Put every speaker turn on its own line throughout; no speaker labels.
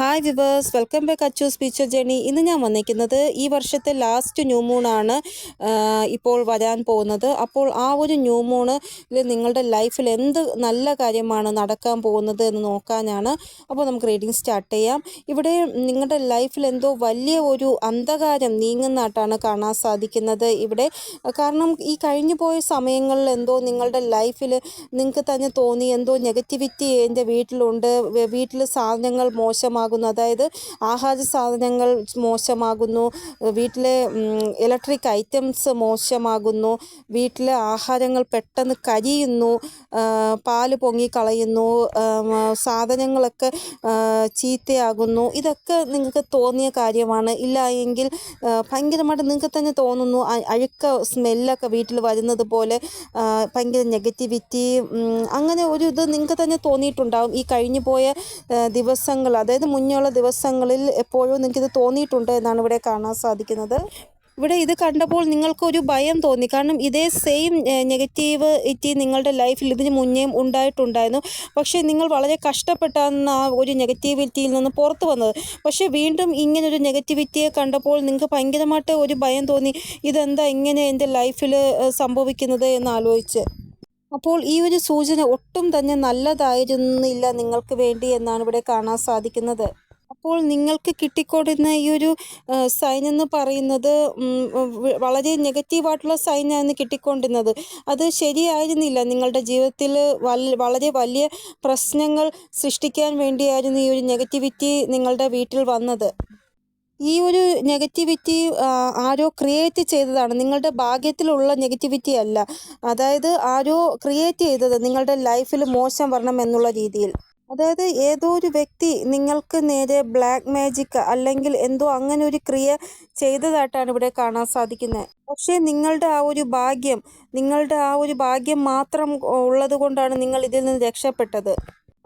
Hi viewers welcome back Achu സ്പീച്ചർ journey ഇന്ന് ഞാൻ വന്നിരിക്കുന്നത് ഈ വർഷത്തെ ലാസ്റ്റ് ന്യൂ മൂണാണ് ഇപ്പോൾ വരാൻ പോകുന്നത്. അപ്പോൾ ആ ഒരു ന്യൂ മൂണിൽ നിങ്ങളുടെ ലൈഫിൽ എന്ത് നല്ല കാര്യമാണ് നടക്കാൻ പോകുന്നത് എന്ന് നോക്കാനാണ് അപ്പോൾ നമുക്ക് റീഡിങ് സ്റ്റാർട്ട് ചെയ്യാം. ഇവിടെ നിങ്ങളുടെ ലൈഫിൽ എന്തോ വലിയ ഒരു അന്ധകാരം നീങ്ങുന്നതായിട്ടാണ് കാണാൻ സാധിക്കുന്നത് ഇവിടെ. കാരണം ഈ കഴിഞ്ഞു പോയ സമയങ്ങളിൽ എന്തോ നിങ്ങളുടെ ലൈഫിൽ നിങ്ങൾക്ക് തന്നെ തോന്നി എന്തോ നെഗറ്റിവിറ്റി എന്റെ വീട്ടിലുണ്ട് വീട്ടിൽ സാധനങ്ങൾ മോശമാകുന്നു അതായത് ആഹാര സാധനങ്ങൾ മോശമാകുന്നു വീട്ടിലെ ഇലക്ട്രിക് ഐറ്റംസ് മോശമാകുന്നു വീട്ടിലെ ആഹാരങ്ങൾ പെട്ടെന്ന് കരിയുന്നു പാൽ പൊങ്ങിക്കളയുന്നു സാധനങ്ങളൊക്കെ ചീത്തയാകുന്നു. ഇതൊക്കെ നിങ്ങൾക്ക് തോന്നിയ കാര്യമാണ്. ഇല്ല എങ്കിൽ ഭയങ്കരമായിട്ട് നിങ്ങൾക്ക് തന്നെ തോന്നുന്നു അഴുക്ക സ്മെല്ലൊക്കെ വീട്ടിൽ വരുന്നത് പോലെ ഭയങ്കര നെഗറ്റിവിറ്റി അങ്ങനെ ഒരു ഇത് നിങ്ങൾക്ക് തന്നെ തോന്നിയിട്ടുണ്ടാകും ഈ കഴിഞ്ഞു പോയ ദിവസങ്ങൾ അതായത് മുന്നേയുള്ള ദിവസങ്ങളിൽ എപ്പോഴും നിങ്ങൾക്കിത് തോന്നിയിട്ടുണ്ട് എന്നാണ് ഇവിടെ കാണാൻ സാധിക്കുന്നത്. ഇവിടെ ഇത് കണ്ടപ്പോൾ നിങ്ങൾക്കൊരു ഭയം തോന്നി. കാരണം ഇതേ സെയിം നെഗറ്റീവ് ഇറ്റി നിങ്ങളുടെ ലൈഫിൽ ഇതിന് മുന്നേയും ഉണ്ടായിട്ടുണ്ടായിരുന്നു. പക്ഷേ നിങ്ങൾ വളരെ കഷ്ടപ്പെട്ടാണ് ആ ഒരു നെഗറ്റിവിറ്റിയിൽ നിന്ന് പുറത്തു വന്നത്. പക്ഷേ വീണ്ടും ഇങ്ങനൊരു നെഗറ്റിവിറ്റിയെ കണ്ടപ്പോൾ നിങ്ങൾക്ക് ഭയങ്കരമായിട്ട് ഒരു ഭയം തോന്നി. ഇതെന്താ ഇങ്ങനെ എന്റെ ലൈഫിൽ സംഭവിക്കുന്നത് എന്ന് ആലോചിച്ച്. അപ്പോൾ ഈ ഒരു സൂചന ഒട്ടും തന്നെ നല്ലതായിരുന്നില്ല നിങ്ങൾക്ക് വേണ്ടി എന്നാണ് ഇവിടെ കാണാൻ സാധിക്കുന്നത്. അപ്പോൾ നിങ്ങൾക്ക് കിട്ടിക്കൊടുന്ന ഈ ഒരു സൈൻ എന്ന് പറയുന്നത് വളരെ നെഗറ്റീവായിട്ടുള്ള സൈനാണ് കിട്ടിക്കൊണ്ടിരുന്നത്. അത് ശരിയായിരുന്നില്ല. നിങ്ങളുടെ ജീവിതത്തിൽ വളരെ വലിയ പ്രശ്നങ്ങൾ സൃഷ്ടിക്കാൻ വേണ്ടിയായിരുന്നു ഈ ഒരു നെഗറ്റിവിറ്റി നിങ്ങളുടെ വീട്ടിൽ വന്നത്. ഈ ഒരു നെഗറ്റിവിറ്റി ആരോ ക്രിയേറ്റ് ചെയ്തതാണ്. നിങ്ങളുടെ ഭാഗ്യത്തിലുള്ള നെഗറ്റിവിറ്റി അല്ല. അതായത് ആരോ ക്രിയേറ്റ് ചെയ്തത് നിങ്ങളുടെ ലൈഫിൽ മോശം വരണം എന്നുള്ള രീതിയിൽ. അതായത് ഏതോ ഒരു വ്യക്തി നിങ്ങൾക്ക് നേരെ ബ്ലാക്ക് മാജിക് അല്ലെങ്കിൽ എന്തോ അങ്ങനെ ഒരു ക്രിയ ചെയ്തതായിട്ടാണ് ഇവിടെ കാണാൻ സാധിക്കുന്നത്. പക്ഷേ നിങ്ങളുടെ ആ ഒരു ഭാഗ്യം നിങ്ങളുടെ ആ ഒരു ഭാഗ്യം മാത്രം ഉള്ളത് കൊണ്ടാണ് നിങ്ങൾ ഇതിൽ നിന്ന് രക്ഷപ്പെട്ടത്.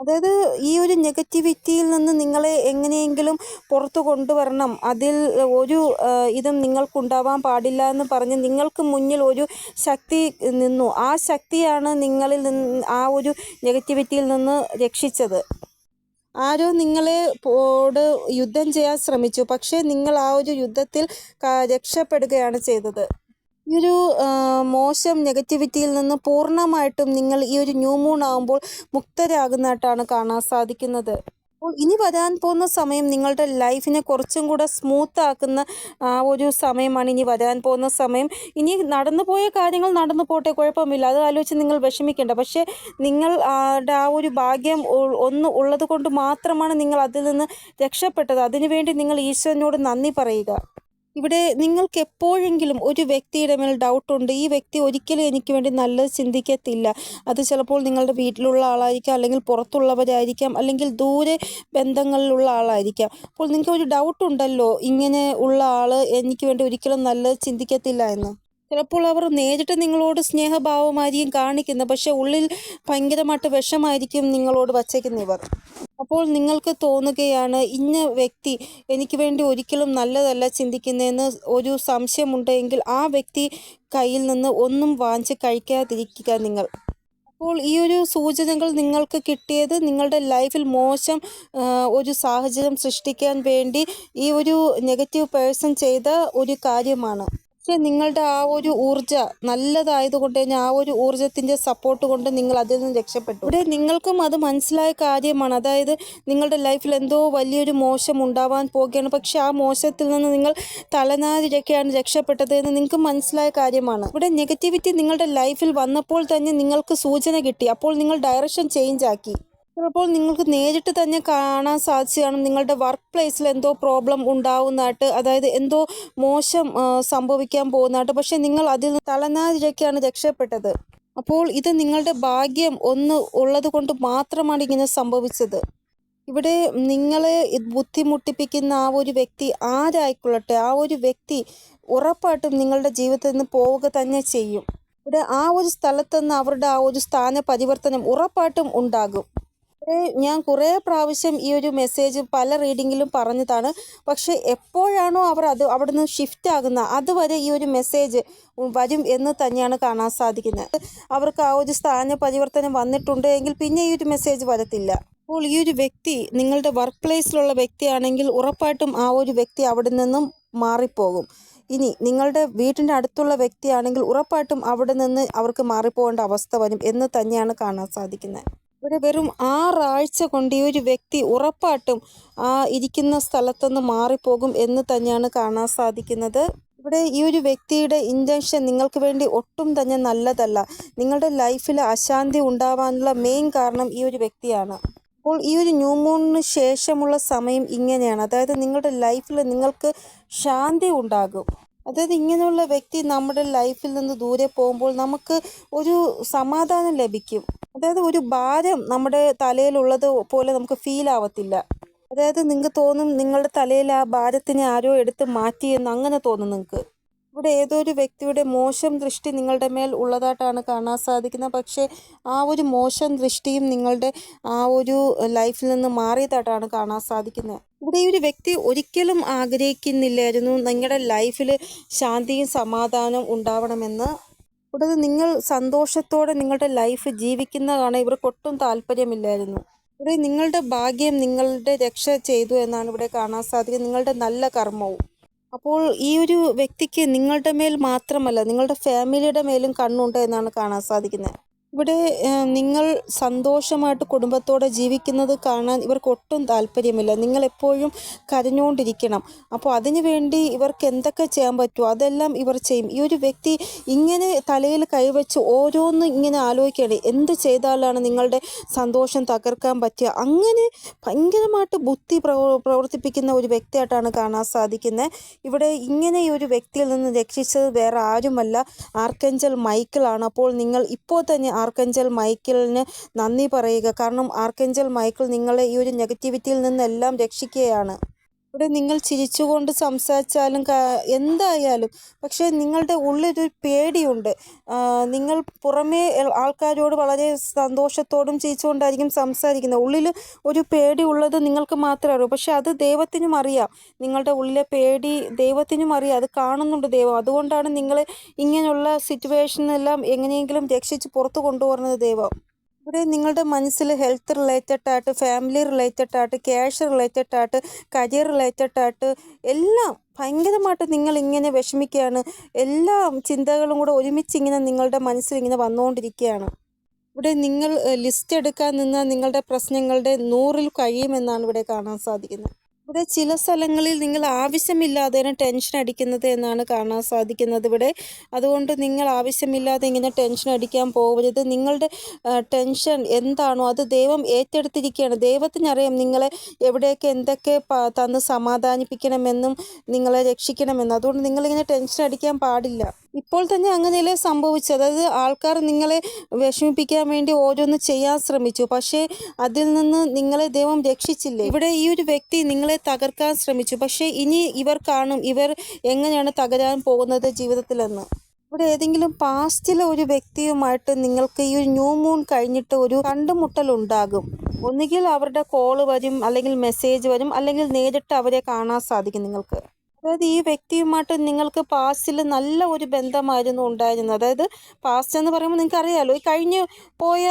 അതായത് ഈ ഒരു നെഗറ്റിവിറ്റിയിൽ നിന്ന് നിങ്ങളെ എങ്ങനെയെങ്കിലും പുറത്തു കൊണ്ടുവരണം. അതിൽ ഒരു ഇതും നിങ്ങൾക്കുണ്ടാവാൻ പാടില്ല എന്ന് പറഞ്ഞ് നിങ്ങൾക്ക് മുന്നിൽ ഒരു ശക്തി നിന്നു. ആ ശക്തിയാണ് നിങ്ങളിൽ നിന്ന് ആ ഒരു നെഗറ്റിവിറ്റിയിൽ നിന്ന് രക്ഷിച്ചത്. ആരോ നിങ്ങളെ പോട് യുദ്ധം ചെയ്യാൻ ശ്രമിച്ചു. പക്ഷേ നിങ്ങൾ ആ ഒരു യുദ്ധത്തിൽ രക്ഷപ്പെടുകയാണ് ചെയ്തത്. ഈ ഒരു മോശം നെഗറ്റിവിറ്റിയിൽ നിന്ന് പൂർണമായിട്ടും നിങ്ങൾ ഈ ഒരു ന്യൂ മൂൺ ആകുമ്പോൾ മുക്തരാകുന്നതായിട്ടാണ് കാണാൻ സാധിക്കുന്നത്. അപ്പോൾ ഇനി വരാൻ പോകുന്ന സമയം നിങ്ങളുടെ ലൈഫിനെ കുറച്ചും കൂടെ സ്മൂത്ത് ആക്കുന്ന ആ ഒരു സമയമാണ് ഇനി വരാൻ പോകുന്ന സമയം. ഇനി നടന്നു പോയ കാര്യങ്ങൾ നടന്നു പോട്ടെ കുഴപ്പമില്ല അത് ആലോചിച്ച് നിങ്ങൾ വിഷമിക്കേണ്ട. പക്ഷേ നിങ്ങൾ ആ ഒരു ഭാഗ്യം ഒന്ന് ഉള്ളത് കൊണ്ട് മാത്രമാണ് നിങ്ങൾ അതിൽ നിന്ന് രക്ഷപ്പെട്ടത്. അതിനുവേണ്ടി നിങ്ങൾ ഈശ്വരനോട് നന്ദി പറയുക. ഇവിടെ നിങ്ങൾക്ക് എപ്പോഴെങ്കിലും ഒരു വ്യക്തിയുടെ മേൽ ഡൗട്ടുണ്ട് ഈ വ്യക്തി ഒരിക്കലും എനിക്ക് വേണ്ടി നല്ലത് ചിന്തിക്കത്തില്ല. അത് ചിലപ്പോൾ നിങ്ങളുടെ വീട്ടിലുള്ള ആളായിരിക്കാം അല്ലെങ്കിൽ പുറത്തുള്ളവരായിരിക്കാം അല്ലെങ്കിൽ ദൂരെ ബന്ധങ്ങളിലുള്ള ആളായിരിക്കാം. അപ്പോൾ നിങ്ങൾക്ക് ഒരു ഡൗട്ട് ഉണ്ടല്ലോ ഇങ്ങനെ ഉള്ള ആൾ എനിക്ക് വേണ്ടി ഒരിക്കലും നല്ലത് ചിന്തിക്കത്തില്ല എന്ന്. ചിലപ്പോൾ അവർ നേരിട്ട് നിങ്ങളോട് സ്നേഹഭാവമായിരിക്കും കാണിക്കുന്നത് പക്ഷെ ഉള്ളിൽ ഭയങ്കരമായിട്ട് വിഷമായിരിക്കും നിങ്ങളോട് വച്ചേക്കുന്നവർ. അപ്പോൾ നിങ്ങൾക്ക് തോന്നുകയാണ് ഇന്ന വ്യക്തി എനിക്ക് വേണ്ടി ഒരിക്കലും നല്ലതല്ല ചിന്തിക്കുന്നതെന്ന് ഒരു സംശയമുണ്ടെങ്കിൽ ആ വ്യക്തി കയ്യിൽ നിന്ന് ഒന്നും വാങ്ങിച്ച് കഴിക്കാതിരിക്കുക നിങ്ങൾ. അപ്പോൾ ഈ ഒരു സൂചനകൾ നിങ്ങൾക്ക് കിട്ടിയത് നിങ്ങളുടെ ലൈഫിൽ മോശം ഒരു സാഹചര്യം സൃഷ്ടിക്കാൻ വേണ്ടി ഈ ഒരു നെഗറ്റീവ് പേഴ്സൺ ചെയ്ത ഒരു കാര്യമാണ്. പക്ഷേ നിങ്ങളുടെ ആ ഒരു ഊർജ നല്ലതായതുകൊണ്ട് തന്നെ ആ ഒരു ഊർജത്തിന്റെ സപ്പോർട്ട് കൊണ്ട് നിങ്ങൾ അതിൽ നിന്ന് രക്ഷപ്പെട്ടു. ഇവിടെ നിങ്ങൾക്കും അത് മനസ്സിലായ കാര്യമാണ്. അതായത് നിങ്ങളുടെ ലൈഫിൽ എന്തോ വലിയൊരു മോശം ഉണ്ടാവാൻ പോകുകയാണ് പക്ഷെ ആ മോശത്തിൽ നിന്ന് നിങ്ങൾ തലനാരിരക്കെയാണ് രക്ഷപ്പെട്ടത് എന്ന് നിങ്ങൾക്ക് മനസ്സിലായ കാര്യമാണ്. ഇവിടെ നെഗറ്റിവിറ്റി നിങ്ങളുടെ ലൈഫിൽ വന്നപ്പോൾ തന്നെ നിങ്ങൾക്ക് സൂചന കിട്ടി. അപ്പോൾ നിങ്ങൾ ഡയറക്ഷൻ ചേഞ്ച് ആക്കി. ചിലപ്പോൾ നിങ്ങൾക്ക് നേരിട്ട് തന്നെ കാണാൻ സാധിച്ചതാണ് നിങ്ങളുടെ വർക്ക് പ്ലേസിൽ എന്തോ പ്രോബ്ലം ഉണ്ടാവുന്നതായിട്ട് അതായത് എന്തോ മോശം സംഭവിക്കാൻ പോകുന്നതായിട്ട്. പക്ഷെ നിങ്ങൾ അതിൽ നിന്ന് തലനാതിരക്കാണ് രക്ഷപ്പെട്ടത്. അപ്പോൾ ഇത് നിങ്ങളുടെ ഭാഗ്യം ഒന്ന് ഉള്ളത് കൊണ്ട് മാത്രമാണ് ഇങ്ങനെ സംഭവിച്ചത്. ഇവിടെ നിങ്ങളെ ബുദ്ധിമുട്ടിപ്പിക്കുന്ന ആ ഒരു വ്യക്തി ആരായിക്കൊള്ളട്ടെ? ആ ഒരു വ്യക്തി ഉറപ്പായിട്ടും നിങ്ങളുടെ ജീവിതത്തിൽ നിന്ന് പോവുക തന്നെ ചെയ്യും. ഇവിടെ ആ ഒരു സ്ഥലത്ത് നിന്ന് അവരുടെ ആ ഒരു സ്ഥാന പരിവർത്തനം ഉറപ്പായിട്ടും ഉണ്ടാകും. ഞാൻ കുറേ പ്രാവശ്യം ഈ ഒരു മെസ്സേജ് പല റീഡിങ്ങിലും പറഞ്ഞതാണ്. പക്ഷേ എപ്പോഴാണോ അവർ അത് അവിടുന്ന് ഷിഫ്റ്റ് ആകുന്ന അതുവരെ ഈ ഒരു മെസ്സേജ് വരും എന്ന് തന്നെയാണ് കാണാൻ സാധിക്കുന്നത്. അവർക്ക് ആ ഒരു സ്ഥാന പരിവർത്തനം വന്നിട്ടുണ്ട് എങ്കിൽ പിന്നെ ഈ ഒരു മെസ്സേജ് വരത്തില്ല. അപ്പോൾ ഈ ഒരു വ്യക്തി നിങ്ങളുടെ വർക്ക് പ്ലേസിലുള്ള വ്യക്തിയാണെങ്കിൽ ഉറപ്പായിട്ടും ആ ഒരു വ്യക്തി അവിടെ നിന്നും മാറിപ്പോകും. ഇനി നിങ്ങളുടെ വീട്ടിന്റെ അടുത്തുള്ള വ്യക്തിയാണെങ്കിൽ ഉറപ്പായിട്ടും അവിടെ നിന്ന് അവർക്ക് മാറിപ്പോകേണ്ട അവസ്ഥ വരും എന്ന് തന്നെയാണ് കാണാൻ സാധിക്കുന്നത്. ഇവിടെ വെറും ആറാഴ്ച കൊണ്ട് ഈ ഒരു വ്യക്തി ഉറപ്പായിട്ടും ആ ഇരിക്കുന്ന സ്ഥലത്തുനിന്ന് മാറിപ്പോകും എന്ന് തന്നെയാണ് കാണാൻ സാധിക്കുന്നത്. ഇവിടെ ഈ ഒരു വ്യക്തിയുടെ ഇന്റൻഷൻ നിങ്ങൾക്ക് വേണ്ടി ഒട്ടും തന്നെ നല്ലതല്ല. നിങ്ങളുടെ ലൈഫിൽ അശാന്തി ഉണ്ടാവാനുള്ള മെയിൻ കാരണം ഈ ഒരു വ്യക്തിയാണ്. അപ്പോൾ ഈ ഒരു ന്യൂ മൂണിന് ശേഷമുള്ള സമയം ഇങ്ങനെയാണ്. അതായത് നിങ്ങളുടെ ലൈഫിൽ നിങ്ങൾക്ക് ശാന്തി ഉണ്ടാകും. അതായത് ഇങ്ങനെയുള്ള വ്യക്തി നമ്മുടെ ലൈഫിൽ നിന്ന് ദൂരെ പോകുമ്പോൾ നമുക്ക് ഒരു സമാധാനം ലഭിക്കും. അതായത് ഒരു ഭാരം നമ്മുടെ തലയിലുള്ളത് പോലെ നമുക്ക് ഫീൽ ആവത്തില്ല. അതായത് നിങ്ങൾക്ക് തോന്നും നിങ്ങളുടെ തലയിൽ ആ ഭാരത്തിനെ ആരോ എടുത്ത് മാറ്റിയെന്ന് അങ്ങനെ തോന്നും നിങ്ങൾക്ക് ഇവിടെ ഏതോ ഒരു വ്യക്തിയുടെ മോശം ദൃഷ്ടി നിങ്ങളുടെ മേൽ ഉള്ളതായിട്ടാണ് കാണാൻ സാധിക്കുന്നത്. പക്ഷേ ആ ഒരു മോശം ദൃഷ്ടിയും നിങ്ങളുടെ ആ ഒരു ലൈഫിൽ നിന്ന് മാറിയതായിട്ടാണ് കാണാൻ സാധിക്കുന്നത്. ഇവിടെ ഈ ഒരു വ്യക്തി ഒരിക്കലും ആഗ്രഹിക്കുന്നില്ലായിരുന്നു. നിങ്ങളുടെ ലൈഫിൽ ശാന്തിയും സമാധാനവും ഉണ്ടാവണമെന്ന്. കൂടാതെ നിങ്ങൾ സന്തോഷത്തോടെ നിങ്ങളുടെ ലൈഫ് ജീവിക്കുന്നതാണ് ഇവർക്ക് ഒട്ടും താല്പര്യമില്ലായിരുന്നു. ഇവിടെ നിങ്ങളുടെ ഭാഗ്യം നിങ്ങളുടെ രക്ഷ ചെയ്തു എന്നാണ് ഇവിടെ കാണാൻ സാധിക്കുന്നത്. നിങ്ങളുടെ നല്ല കർമ്മവും. അപ്പോൾ ഈ ഒരു വ്യക്തിക്ക് നിങ്ങളുടെ മേൽ മാത്രമല്ല നിങ്ങളുടെ ഫാമിലിയുടെ മേലും കണ്ണുണ്ട് എന്നാണ് കാണാൻ സാധിക്കുന്നത്. ഇവിടെ നിങ്ങൾ സന്തോഷമായിട്ട് കുടുംബത്തോടെ ജീവിക്കുന്നത് കാണാൻ ഇവർക്ക് ഒട്ടും താല്പര്യമില്ല. നിങ്ങൾ എപ്പോഴും കരഞ്ഞുകൊണ്ടിരിക്കണം അപ്പോൾ അതിനു വേണ്ടി ഇവർക്ക് എന്തൊക്കെ ചെയ്യാൻ പറ്റുമോ അതെല്ലാം ഇവർ ചെയ്യും. ഈ ഒരു വ്യക്തി ഇങ്ങനെ തലയിൽ കൈവച്ച് ഓരോന്നും ഇങ്ങനെ ആലോചിക്കുകയാണ്. എന്ത് ചെയ്താലാണ് നിങ്ങളുടെ സന്തോഷം തകർക്കാൻ പറ്റുക? അങ്ങനെ ഭയങ്കരമായിട്ട് ബുദ്ധി പ്രവ- പ്രവർത്തിപ്പിക്കുന്ന ഒരു വ്യക്തിയായിട്ടാണ് കാണാൻ സാധിക്കുന്നത്. ഇവിടെ ഇങ്ങനെ ഈ ഒരു വ്യക്തിയിൽ നിന്ന് രക്ഷിച്ചത് വേറെ ആരുമല്ല. ആർക്കഞ്ചൽ മൈക്കിളാണ് അപ്പോൾ നിങ്ങൾ ഇപ്പോൾ തന്നെ ആർക്കഞ്ചൽ മൈക്കിളിന് നന്ദി പറയുക. കാരണം ആർക്കഞ്ചൽ മൈക്കിൾ നിങ്ങളെ ഈ ഒരു നെഗറ്റിവിറ്റിയിൽ നിന്നെല്ലാം രക്ഷിക്കുകയാണ്. ഇവിടെ നിങ്ങൾ ചിരിച്ചുകൊണ്ട് സംസാരിച്ചാലും എന്തായാലും. പക്ഷേ നിങ്ങളുടെ ഉള്ളിലൊരു പേടിയുണ്ട്. നിങ്ങൾ പുറമേ ആൾക്കാരോട് വളരെ സന്തോഷത്തോടും ചിരിച്ചുകൊണ്ടായിരിക്കും സംസാരിക്കുന്നത്. ഉള്ളിൽ ഒരു പേടി ഉള്ളത് നിങ്ങൾക്ക് മാത്രമേ അറിയൂ. പക്ഷെ അത് ദൈവത്തിനും അറിയാം. നിങ്ങളുടെ ഉള്ളിലെ പേടി ദൈവത്തിനും അറിയാം. അത് കാണുന്നുണ്ട് ദൈവം. അതുകൊണ്ടാണ് നിങ്ങൾ ഇങ്ങനെയുള്ള സിറ്റുവേഷനെല്ലാം എങ്ങനെയെങ്കിലും രക്ഷിച്ച് പുറത്തു കൊണ്ടുവരുന്നത് ദൈവം. ഇവിടെ നിങ്ങളുടെ മനസ്സിൽ ഹെൽത്ത് റിലേറ്റഡ് ആയിട്ട് ഫാമിലി റിലേറ്റഡ് ആയിട്ട് ക്യാഷ് റിലേറ്റഡ് ആയിട്ട് കരിയർ റിലേറ്റഡ് ആയിട്ട് എല്ലാം ഭയങ്കരമായിട്ട് നിങ്ങൾ ഇങ്ങനെ വിഷമിക്കുകയാണ്. എല്ലാ ചിന്തകളും കൂടെ ഒരുമിച്ച് ഇങ്ങനെ നിങ്ങളുടെ മനസ്സിൽ ഇങ്ങനെ വന്നുകൊണ്ടിരിക്കുകയാണ്. ഇവിടെ നിങ്ങൾ ലിസ്റ്റ് എടുക്കാൻ നിന്നാൽ നിങ്ങളുടെ പ്രശ്നങ്ങളുടെ നൂറിൽ കഴിയുമെന്നാണ് ഇവിടെ കാണാൻ സാധിക്കുന്നത്. ഇവിടെ ചില സ്ഥലങ്ങളിൽ നിങ്ങൾ ആവശ്യമില്ലാതെ ടെൻഷൻ അടിക്കുന്നത് എന്നാണ് കാണാൻ സാധിക്കുന്നത്. ഇവിടെ അതുകൊണ്ട് നിങ്ങൾ ആവശ്യമില്ലാതെ ഇങ്ങനെ ടെൻഷൻ അടിക്കാൻ പോകരുത് നിങ്ങളുടെ ടെൻഷൻ എന്താണോ അത് ദൈവം ഏറ്റെടുത്തിരിക്കുകയാണ്. ദൈവത്തിനറിയാം നിങ്ങളെ എവിടെയൊക്കെ എന്തൊക്കെ തന്ന് സമാധാനിപ്പിക്കണമെന്നും നിങ്ങളെ രക്ഷിക്കണമെന്നും. അതുകൊണ്ട് നിങ്ങളിങ്ങനെ ടെൻഷൻ അടിക്കാൻ പാടില്ല. ഇപ്പോൾ തന്നെ അങ്ങനെയല്ലേ സംഭവിച്ചത്. അതായത് ആൾക്കാർ നിങ്ങളെ വിഷമിപ്പിക്കാൻ വേണ്ടി ഓരോന്ന് ചെയ്യാൻ ശ്രമിച്ചു. പക്ഷേ അതിൽ നിന്ന് നിങ്ങളെ ദൈവം രക്ഷിച്ചില്ലേ? ഇവിടെ ഈ ഒരു വ്യക്തി നിങ്ങളെ തകർക്കാൻ ശ്രമിച്ചു. പക്ഷേ ഇനി ഇവർ കാണും ഇവർ എങ്ങനെയാണ് തകരാൻ പോകുന്നത് ജീവിതത്തിലെന്ന്. ഇവിടെ ഏതെങ്കിലും പാസ്റ്റിലെ ഒരു വ്യക്തിയുമായിട്ട് നിങ്ങൾക്ക് ഈ ഒരു ന്യൂ മൂൺ കഴിഞ്ഞിട്ട് ഒരു കണ്ടുമുട്ടൽ ഉണ്ടാകും. ഒന്നുകിൽ അവരുടെ കോൾ വരും അല്ലെങ്കിൽ മെസ്സേജ് വരും അല്ലെങ്കിൽ നേരിട്ട് അവരെ കാണാൻ സാധിക്കും നിങ്ങൾക്ക്. അതായത് ഈ വ്യക്തിയുമായിട്ട് നിങ്ങൾക്ക് പാസ്റ്റിൽ നല്ല ഒരു ബന്ധമായിരുന്നു ഉണ്ടായിരുന്നത്. അതായത് പാസ്റ്റ് എന്ന് പറയുമ്പോൾ നിങ്ങൾക്ക് അറിയാലോ ഈ കഴിഞ്ഞ് പോയ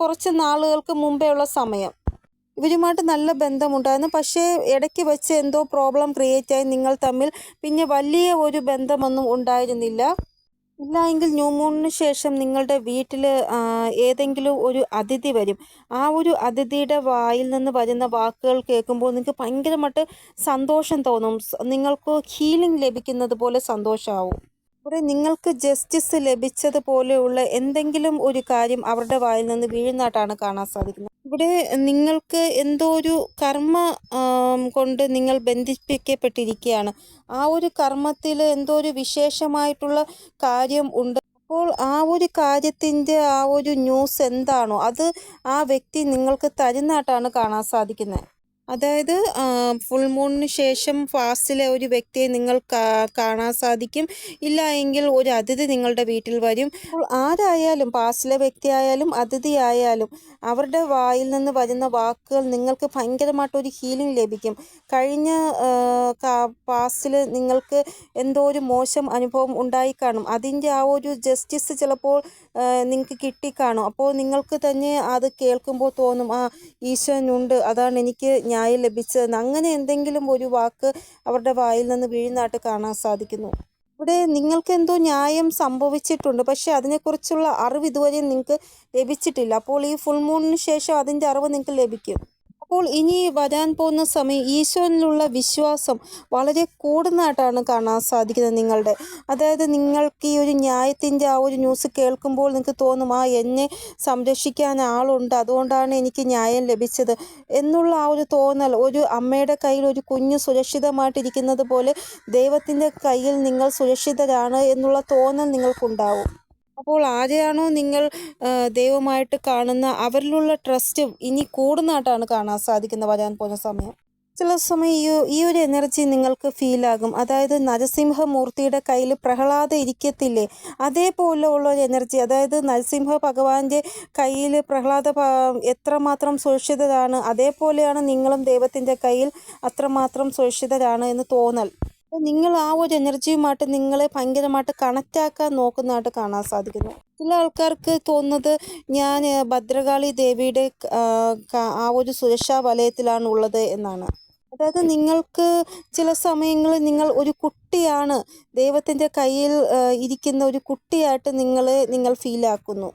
കുറച്ച് നാളുകൾക്ക് മുമ്പേ ഉള്ള സമയം. ഇവരുമായിട്ട് നല്ല ബന്ധമുണ്ടായിരുന്നു. പക്ഷേ ഇടയ്ക്ക് വെച്ച് എന്തോ പ്രോബ്ലം ക്രിയേറ്റ് ആയി നിങ്ങൾ തമ്മിൽ പിന്നെ വലിയ ഒരു ബന്ധമൊന്നും ഉണ്ടായിരുന്നില്ല. ഇല്ല എങ്കിൽ ന്യൂ മൂണിന് ശേഷം നിങ്ങളുടെ വീട്ടിൽ ഏതെങ്കിലും ഒരു അതിഥി വരും. ആ ഒരു അതിഥിയുടെ വായിൽ നിന്ന് വരുന്ന വാക്കുകൾ കേൾക്കുമ്പോൾ നിങ്ങൾക്ക് ഭയങ്കരമായിട്ട് സന്തോഷം തോന്നും. നിങ്ങൾക്ക് ഹീലിംഗ് ലഭിക്കുന്നത് പോലെ സന്തോഷമാവും ഇവിടെ നിങ്ങൾക്ക് ജസ്റ്റിസ് ലഭിച്ചതുപോലെയുള്ള എന്തെങ്കിലും ഒരു കാര്യം അവരുടെ വായിൽ നിന്ന് വീഴുന്നതായിട്ടാണ് കാണാൻ സാധിക്കുന്നത്. ഇവിടെ നിങ്ങൾക്ക് എന്തോ ഒരു കർമ്മ കൊണ്ട് നിങ്ങൾ ബന്ധിപ്പിക്കപ്പെട്ടിരിക്കുകയാണ്. ആ ഒരു കർമ്മത്തിൽ എന്തോ ഒരു വിശേഷമായിട്ടുള്ള കാര്യം ഉണ്ട്. അപ്പോൾ ആ ഒരു കാര്യത്തിന്റെ ആ ഒരു ന്യൂസ് എന്താണോ അത് ആ വ്യക്തി നിങ്ങൾക്ക് തരുന്നതായിട്ടാണ് കാണാൻ സാധിക്കുന്നത്. അതായത് ഫുൾ മൂണിന് ശേഷം ഫാസ്റ്റിലെ ഒരു വ്യക്തിയെ നിങ്ങൾ കാണാൻ സാധിക്കും. ഇല്ല എങ്കിൽ ഒരു അതിഥി നിങ്ങളുടെ വീട്ടിൽ വരും. ആരായാലും ഫാസ്റ്റിലെ വ്യക്തിയായാലും അതിഥി ആയാലും അവരുടെ വായിൽ നിന്ന് വരുന്ന വാക്കുകൾ നിങ്ങൾക്ക് ഭയങ്കരമായിട്ടൊരു ഹീലിംഗ് ലഭിക്കും. കഴിഞ്ഞ പാസ്റ്റിൽ നിങ്ങൾക്ക് എന്തോ ഒരു മോശം അനുഭവം ഉണ്ടായി കാണും. അതിന്റെ ആ ഒരു ജസ്റ്റിസ് ചിലപ്പോൾ നിങ്ങൾക്ക് കിട്ടിക്കാണും. അപ്പോൾ നിങ്ങൾക്ക് തന്നെ അത് കേൾക്കുമ്പോൾ തോന്നും ആ ഈശ്വരനുണ്ട് അതാണ് എനിക്ക് ന്യായം ലഭിച്ചതെന്ന് അങ്ങനെ എന്തെങ്കിലും ഒരു വാക്ക് അവരുടെ വായിൽ നിന്ന് വീഴുന്നതായിട്ട് കാണാൻ സാധിക്കുന്നു. ഇവിടെ നിങ്ങൾക്ക് എന്തോ ന്യായം സംഭവിച്ചിട്ടുണ്ട്. പക്ഷേ അതിനെക്കുറിച്ചുള്ള അറിവ് ഇതുവരെ നിങ്ങൾക്ക് ലഭിച്ചിട്ടില്ല. അപ്പോൾ ഈ ഫുൾ മൂണിന് ശേഷം അതിന്റെ അറിവ് നിങ്ങൾക്ക് ലഭിക്കും. അപ്പോൾ ഇനി വരാൻ പോകുന്ന സമയം ഈശോനിലുള്ള വിശ്വാസം വളരെ കൂടുന്നതായിട്ടാണ് കാണാൻ സാധിക്കുന്നത് നിങ്ങളുടെ. അതായത് നിങ്ങൾക്ക് ഈ ഒരു ന്യായത്തിന്റെ ആ ഒരു ന്യൂസ് കേൾക്കുമ്പോൾ നിങ്ങൾക്ക് തോന്നും ആ എന്നെ സംരക്ഷിക്കാൻ ആളുണ്ട് അതുകൊണ്ടാണ് എനിക്ക് ന്യായം ലഭിച്ചത് എന്നുള്ള ആ ഒരു തോന്നൽ. ഒരു അമ്മയുടെ കയ്യിൽ ഒരു കുഞ്ഞ് സുരക്ഷിതമായിട്ടിരിക്കുന്നത് പോലെ ദൈവത്തിന്റെ കയ്യിൽ നിങ്ങൾ സുരക്ഷിതരാണ് എന്നുള്ള തോന്നൽ നിങ്ങൾക്കുണ്ടാവും. അപ്പോൾ ആരെയാണോ നിങ്ങൾ ദൈവമായിട്ട് കാണുന്ന അവരിലുള്ള ട്രസ്റ്റ് ഇനി കൂടുന്നതായിട്ടാണ് കാണാൻ സാധിക്കുന്നത് വരാൻ പോകുന്ന സമയം. ചില സമയം ഈ ഒരു എനർജി നിങ്ങൾക്ക് ഫീൽ ആകും. അതായത് നരസിംഹമൂർത്തിയുടെ കയ്യിൽ പ്രഹ്ലാദ ഇരിക്കത്തില്ലേ? അതേപോലെ ഉള്ള ഒരു എനർജി അതായത് നരസിംഹ ഭഗവാന്റെ കയ്യിൽ പ്രഹ്ലാദ എത്രമാത്രം സുരക്ഷിതരാണ് അതേപോലെയാണ് നിങ്ങളും ദൈവത്തിന്റെ കയ്യിൽ അത്രമാത്രം സുരക്ഷിതരാണ് എന്ന് തോന്നൽ. നിങ്ങൾ ആ ഒരു എനർജിയുമായിട്ട് നിങ്ങളെ ഭയങ്കരമായിട്ട് കണക്റ്റാക്കാൻ നോക്കുന്നതായിട്ട് കാണാൻ സാധിക്കുന്നു. ചില ആൾക്കാർക്ക് തോന്നുന്നത് ഞാൻ ഭദ്രകാളി ദേവിയുടെ ആ, ഒരു സുരക്ഷാ വലയത്തിലാണ് ഉള്ളത് എന്നാണ്. അതായത് നിങ്ങൾക്ക് ചില സമയങ്ങളിൽ നിങ്ങൾ ഒരു കുട്ടിയാണ് ദൈവത്തിന്റെ കയ്യിൽ ഇരിക്കുന്ന ഒരു കുട്ടിയായിട്ട് നിങ്ങളെ നിങ്ങൾ ഫീലാക്കുന്നു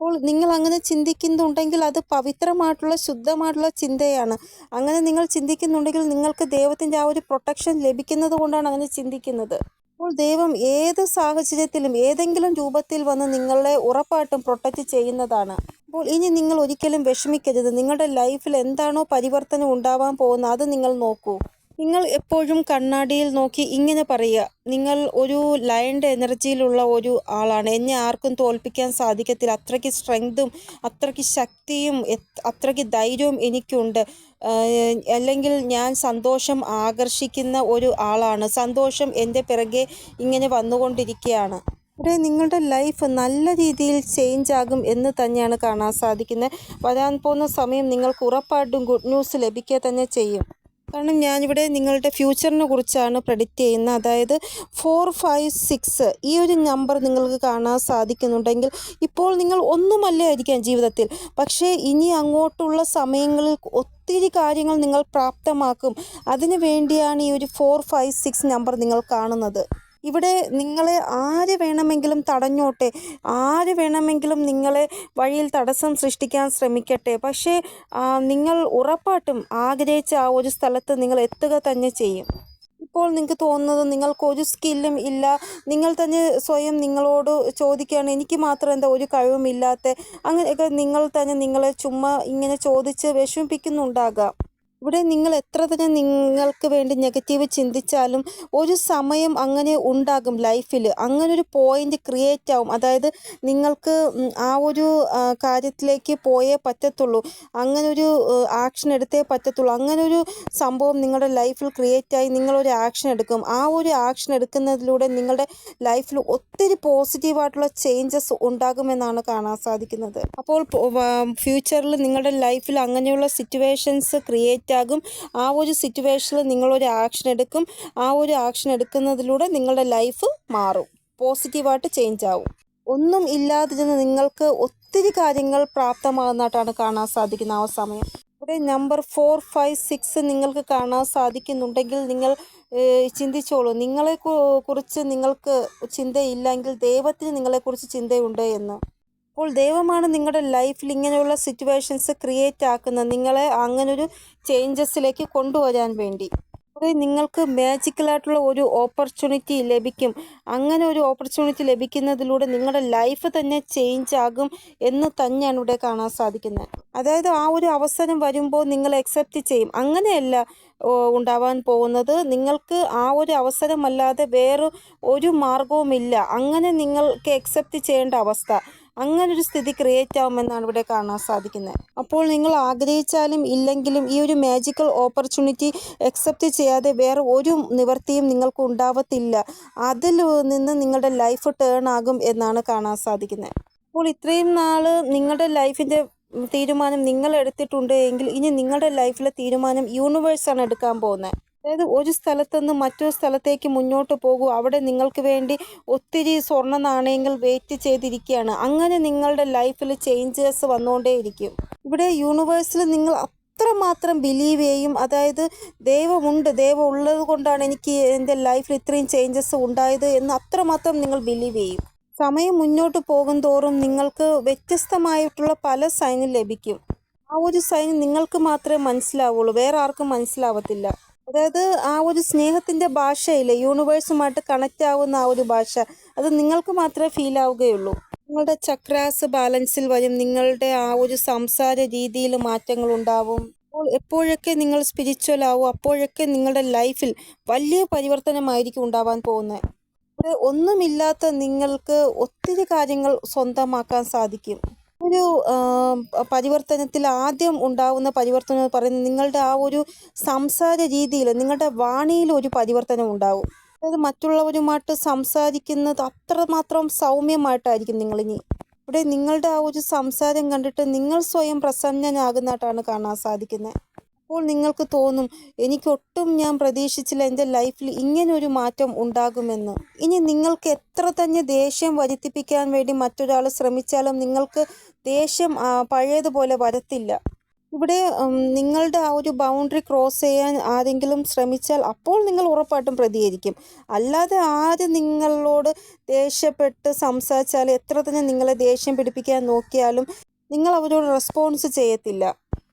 അപ്പോൾ നിങ്ങൾ അങ്ങനെ ചിന്തിക്കുന്നുണ്ടെങ്കിൽ അത് പവിത്രമായിട്ടുള്ള ശുദ്ധമായിട്ടുള്ള ചിന്തയാണ്. അങ്ങനെ നിങ്ങൾ ചിന്തിക്കുന്നുണ്ടെങ്കിൽ നിങ്ങൾക്ക് ദൈവത്തിന്റെ ആ ഒരു പ്രൊട്ടക്ഷൻ ലഭിക്കുന്നത് കൊണ്ടാണ് അങ്ങനെ ചിന്തിക്കുന്നത്. അപ്പോൾ ദൈവം ഏത് സാഹചര്യത്തിലും ഏതെങ്കിലും രൂപത്തിൽ വന്ന് നിങ്ങളെ ഉറപ്പായിട്ടും പ്രൊട്ടക്റ്റ് ചെയ്യുന്നതാണ്. അപ്പോൾ ഇനി നിങ്ങൾ ഒരിക്കലും വിഷമിക്കരുത്. നിങ്ങളുടെ ലൈഫിൽ എന്താണോ പരിവർത്തനം ഉണ്ടാവാൻ പോകുന്നത് അത് നിങ്ങൾ നോക്കൂ. നിങ്ങൾ എപ്പോഴും കണ്ണാടിയിൽ നോക്കി ഇങ്ങനെ പറയുക. നിങ്ങൾ ഒരു ലയന്റെ എനർജിയിലുള്ള ഒരു ആളാണ്. എന്നെ ആർക്കും തോൽപ്പിക്കാൻ സാധിക്കത്തില്ല. അത്രയ്ക്ക് സ്ട്രെങ്തും അത്രയ്ക്ക് ശക്തിയും അത്രയ്ക്ക് ധൈര്യവും എനിക്കുണ്ട്. അല്ലെങ്കിൽ ഞാൻ സന്തോഷം ആകർഷിക്കുന്ന ഒരു ആളാണ്. സന്തോഷം എന്റെ പിറകെ ഇങ്ങനെ വന്നുകൊണ്ടിരിക്കുകയാണ്. ഇവിടെ നിങ്ങളുടെ ലൈഫ് നല്ല രീതിയിൽ ചേഞ്ച് ആകും എന്ന് തന്നെയാണ് കാണാൻ സാധിക്കുന്നത്. വരാൻ പോകുന്ന സമയം നിങ്ങൾക്ക് ഉറപ്പായിട്ടും ഗുഡ് ന്യൂസ് ലഭിക്കുക തന്നെ ചെയ്യും. കാരണം ഞാനിവിടെ നിങ്ങളുടെ ഫ്യൂച്ചറിനെ കുറിച്ചാണ് പ്രഡിക്റ്റ് ചെയ്യുന്നത്. അതായത് ഫോർ ഫൈവ് സിക്സ് ഈ ഒരു നമ്പർ നിങ്ങൾക്ക് കാണാൻ സാധിക്കുന്നുണ്ടെങ്കിൽ ഇപ്പോൾ നിങ്ങൾ ഒന്നുമല്ലായിരിക്കാം ജീവിതത്തിൽ. പക്ഷേ ഇനി അങ്ങോട്ടുള്ള സമയങ്ങളിൽ ഒത്തിരി കാര്യങ്ങൾ നിങ്ങൾ പ്രാപ്തമാക്കും. അതിനു വേണ്ടിയാണ് ഈ ഒരു ഫോർ ഫൈവ് സിക്സ് നമ്പർ നിങ്ങൾ കാണുന്നത്. ഇവിടെ നിങ്ങളെ ആര് വേണമെങ്കിലും തടഞ്ഞോട്ടെ ആര് വേണമെങ്കിലും നിങ്ങളെ വഴിയിൽ തടസ്സം സൃഷ്ടിക്കാൻ ശ്രമിക്കട്ടെ. പക്ഷേ നിങ്ങൾ ഉറപ്പായിട്ടും ആഗ്രഹിച്ച ആ ഒരു സ്ഥലത്ത് നിങ്ങൾ എത്തുക തന്നെ ചെയ്യും. ഇപ്പോൾ നിങ്ങൾക്ക് തോന്നുന്നത് നിങ്ങൾക്ക് ഒരു സ്കില്ലും ഇല്ല. നിങ്ങൾ തന്നെ സ്വയം നിങ്ങളോട് ചോദിക്കുകയാണ് എനിക്ക് മാത്രം എന്താ ഒരു കഴിവുമില്ലാത്ത? അങ്ങനെയൊക്കെ നിങ്ങൾ തന്നെ നിങ്ങളെ ചുമ്മാ ഇങ്ങനെ ചോദിച്ച് വിഷമിപ്പിക്കുന്നുണ്ടാകാം. ഇവിടെ നിങ്ങൾ എത്ര തന്നെ നിങ്ങൾക്ക് വേണ്ടി നെഗറ്റീവ് ചിന്തിച്ചാലും ഒരു സമയം അങ്ങനെ ഉണ്ടാകും ലൈഫിൽ അങ്ങനെ ഒരു പോയിന്റ് ക്രിയേറ്റ് ആവും. അതായത് നിങ്ങൾക്ക് ആ ഒരു കാര്യത്തിലേക്ക് പോയേ പറ്റത്തുള്ളൂ. അങ്ങനെ ഒരു ആക്ഷൻ എടുത്തേ പറ്റത്തുള്ളൂ. അങ്ങനെ ഒരു സംഭവം നിങ്ങളുടെ ലൈഫിൽ ക്രിയേറ്റ് ആയി നിങ്ങളൊരു ആക്ഷൻ എടുക്കും. ആ ഒരു ആക്ഷൻ എടുക്കുന്നതിലൂടെ നിങ്ങളുടെ ലൈഫിൽ ഒത്തിരി പോസിറ്റീവായിട്ടുള്ള ചേഞ്ചസ് ഉണ്ടാകുമെന്നാണ് കാണാൻ സാധിക്കുന്നത്. അപ്പോൾ ഫ്യൂച്ചറിൽ നിങ്ങളുടെ ലൈഫിൽ അങ്ങനെയുള്ള സിറ്റുവേഷൻസ് ക്രിയേറ്റ് ആകും ആ ഒരു സിറ്റുവേഷനിൽ നിങ്ങളൊരു ആക്ഷൻ എടുക്കും. ആ ഒരു ആക്ഷൻ എടുക്കുന്നതിലൂടെ നിങ്ങളുടെ ലൈഫ് മാറും. പോസിറ്റീവായിട്ട് ചേഞ്ച് ആവും. ഒന്നും ഇല്ലാതിരുന്ന് നിങ്ങൾക്ക് ഒത്തിരി കാര്യങ്ങൾ പ്രാപ്തമാകുന്നതായിട്ടാണ് കാണാൻ സാധിക്കുന്നത് ആ സമയം. ഇവിടെ നമ്പർ ഫോർ ഫൈവ് സിക്സ് നിങ്ങൾക്ക് കാണാൻ സാധിക്കുന്നുണ്ടെങ്കിൽ നിങ്ങൾ ചിന്തിച്ചോളൂ. നിങ്ങളെ കുറിച്ച് നിങ്ങൾക്ക് ചിന്തയില്ലെങ്കിൽ ദൈവത്തിന് നിങ്ങളെക്കുറിച്ച് ചിന്തയുണ്ട് എന്ന്. അപ്പോൾ ദൈവമാണ് നിങ്ങളുടെ ലൈഫിൽ ഇങ്ങനെയുള്ള സിറ്റുവേഷൻസ് ക്രിയേറ്റ് ആക്കുന്നത്. നിങ്ങളെ അങ്ങനൊരു ചേഞ്ചസിലേക്ക് കൊണ്ടുവരാൻ വേണ്ടി. നിങ്ങൾക്ക് മാജിക്കലായിട്ടുള്ള ഒരു ഓപ്പർച്യൂണിറ്റി ലഭിക്കും. അങ്ങനെ ഒരു ഓപ്പർച്യൂണിറ്റി ലഭിക്കുന്നതിലൂടെ നിങ്ങളുടെ ലൈഫ് തന്നെ ചേഞ്ച് ആകും എന്ന് തന്നെയാണ് ഇവിടെ കാണാൻ സാധിക്കുന്നത്. അതായത് ആ ഒരു അവസരം വരുമ്പോൾ നിങ്ങൾ അക്സെപ്റ്റ് ചെയ്യും. അങ്ങനെയല്ല ഉണ്ടാവാൻ പോകുന്നത്. നിങ്ങൾക്ക് ആ ഒരു അവസരമല്ലാതെ വേറെ ഒരു മാർഗവുമില്ല അങ്ങനെ നിങ്ങൾക്ക് അക്സെപ്റ്റ് ചെയ്യേണ്ട അവസ്ഥ. അങ്ങനൊരു സ്ഥിതി ക്രിയേറ്റ് ആവുമെന്നാണ് ഇവിടെ കാണാൻ സാധിക്കുന്നത്. അപ്പോൾ നിങ്ങൾ ആഗ്രഹിച്ചാലും ഇല്ലെങ്കിലും ഈ ഒരു മാജിക്കൽ ഓപ്പർച്യൂണിറ്റി അക്സെപ്റ്റ് ചെയ്യാതെ വേറെ ഒരു നിവർത്തിയും നിങ്ങൾക്ക് ഉണ്ടാവത്തില്ല. അതിൽ നിന്ന് നിങ്ങളുടെ ലൈഫ് ടേൺ ആകും എന്നാണ് കാണാൻ സാധിക്കുന്നത്. അപ്പോൾ ഇത്രയും നാൾ നിങ്ങളുടെ ലൈഫിന്റെ തീരുമാനം നിങ്ങൾ എടുത്തിട്ടുണ്ട് എങ്കിൽ ഇനി നിങ്ങളുടെ ലൈഫിലെ തീരുമാനം യൂണിവേഴ്സാണ് എടുക്കാൻ പോകുന്നത്. അതായത് ഒരു സ്ഥലത്ത് നിന്ന് മറ്റൊരു സ്ഥലത്തേക്ക് മുന്നോട്ട് പോകൂ. അവിടെ നിങ്ങൾക്ക് വേണ്ടി ഒത്തിരി സ്വർണ നാണയങ്ങൾ വെയിറ്റ് ചെയ്തിരിക്കുകയാണ്. അങ്ങനെ നിങ്ങളുടെ ലൈഫിൽ ചേഞ്ചസ് വന്നുകൊണ്ടേയിരിക്കും. ഇവിടെ യൂണിവേഴ്സിൽ നിങ്ങൾ അത്രമാത്രം ബിലീവ് ചെയ്യും. അതായത് ദൈവമുണ്ട്. ദൈവം ഉള്ളത് കൊണ്ടാണ് എനിക്ക് എന്റെ ലൈഫിൽ ഇത്രയും ചേഞ്ചസ് ഉണ്ടായത് എന്ന് അത്രമാത്രം നിങ്ങൾ ബിലീവ് ചെയ്യും. സമയം മുന്നോട്ട് പോകും തോറും നിങ്ങൾക്ക് വ്യത്യസ്തമായിട്ടുള്ള പല സൈനും ലഭിക്കും. ആ ഒരു സൈൻ നിങ്ങൾക്ക് മാത്രമേ മനസ്സിലാവുള്ളൂ. വേറെ ആർക്കും മനസ്സിലാവത്തില്ല. അതായത് ആ ഒരു സ്നേഹത്തിന്റെ ഭാഷയില്ലേ? യൂണിവേഴ്സുമായിട്ട് കണക്റ്റ് ആവുന്ന ആ ഒരു ഭാഷ. അത് നിങ്ങൾക്ക് മാത്രമേ ഫീൽ ആവുകയുള്ളൂ. നിങ്ങളുടെ ചക്രാസ് ബാലൻസിൽ വരും. നിങ്ങളുടെ ആ ഒരു സംസാര രീതിയിൽ മാറ്റങ്ങൾ ഉണ്ടാവും. അപ്പോൾ എപ്പോഴൊക്കെ നിങ്ങൾ സ്പിരിച്വൽ ആവും അപ്പോഴൊക്കെ നിങ്ങളുടെ ലൈഫിൽ വലിയ പരിവർത്തനമായിരിക്കും ഉണ്ടാവാൻ പോകുന്നത്. ഒന്നുമില്ലാത്ത നിങ്ങൾക്ക് ഒത്തിരി കാര്യങ്ങൾ സ്വന്തമാക്കാൻ സാധിക്കും. ഒരു പരിവർത്തനത്തിൽ ആദ്യം ഉണ്ടാവുന്ന പരിവർത്തനം എന്ന് പറയുന്നത് നിങ്ങളുടെ ആ ഒരു സംസാര രീതിയിൽ നിങ്ങളുടെ വാണിയിൽ ഒരു പരിവർത്തനം ഉണ്ടാവും. അതായത് മറ്റുള്ളവരുമായിട്ട് സംസാരിക്കുന്നത് അത്രമാത്രം സൗമ്യമായിട്ടായിരിക്കും നിങ്ങളിനി. ഇവിടെ നിങ്ങളുടെ ആ ഒരു സംസാരം കണ്ടിട്ട് നിങ്ങൾ സ്വയം പ്രസന്നനാകുന്നതായിട്ടാണ് കാണാൻ സാധിക്കുന്നത്. അപ്പോൾ നിങ്ങൾക്ക് തോന്നും എനിക്കൊട്ടും ഞാൻ പ്രതീക്ഷിച്ചില്ല എന്റെ ലൈഫിൽ ഇങ്ങനൊരു മാറ്റം ഉണ്ടാകുമെന്ന്. ഇനി നിങ്ങൾക്ക് എത്ര തന്നെ ദേഷ്യം വരുത്തിപ്പിക്കാൻ വേണ്ടി മറ്റൊരാൾ ശ്രമിച്ചാലും നിങ്ങൾക്ക് ദേഷ്യം പഴയതുപോലെ വരത്തില്ല. ഇവിടെ നിങ്ങളുടെ ആ ഒരു ബൗണ്ടറി ക്രോസ് ചെയ്യാൻ ആരെങ്കിലും ശ്രമിച്ചാൽ അപ്പോൾ നിങ്ങൾ ഉറപ്പായിട്ടും പ്രതികരിക്കും. അല്ലാതെ ആര് നിങ്ങളോട് ദേഷ്യപ്പെട്ട് സംസാരിച്ചാൽ എത്ര തന്നെ നിങ്ങളെ ദേഷ്യം പിടിപ്പിക്കാൻ നോക്കിയാലും നിങ്ങൾ അവരോട് റെസ്പോൺസ് ചെയ്യത്തില്ല.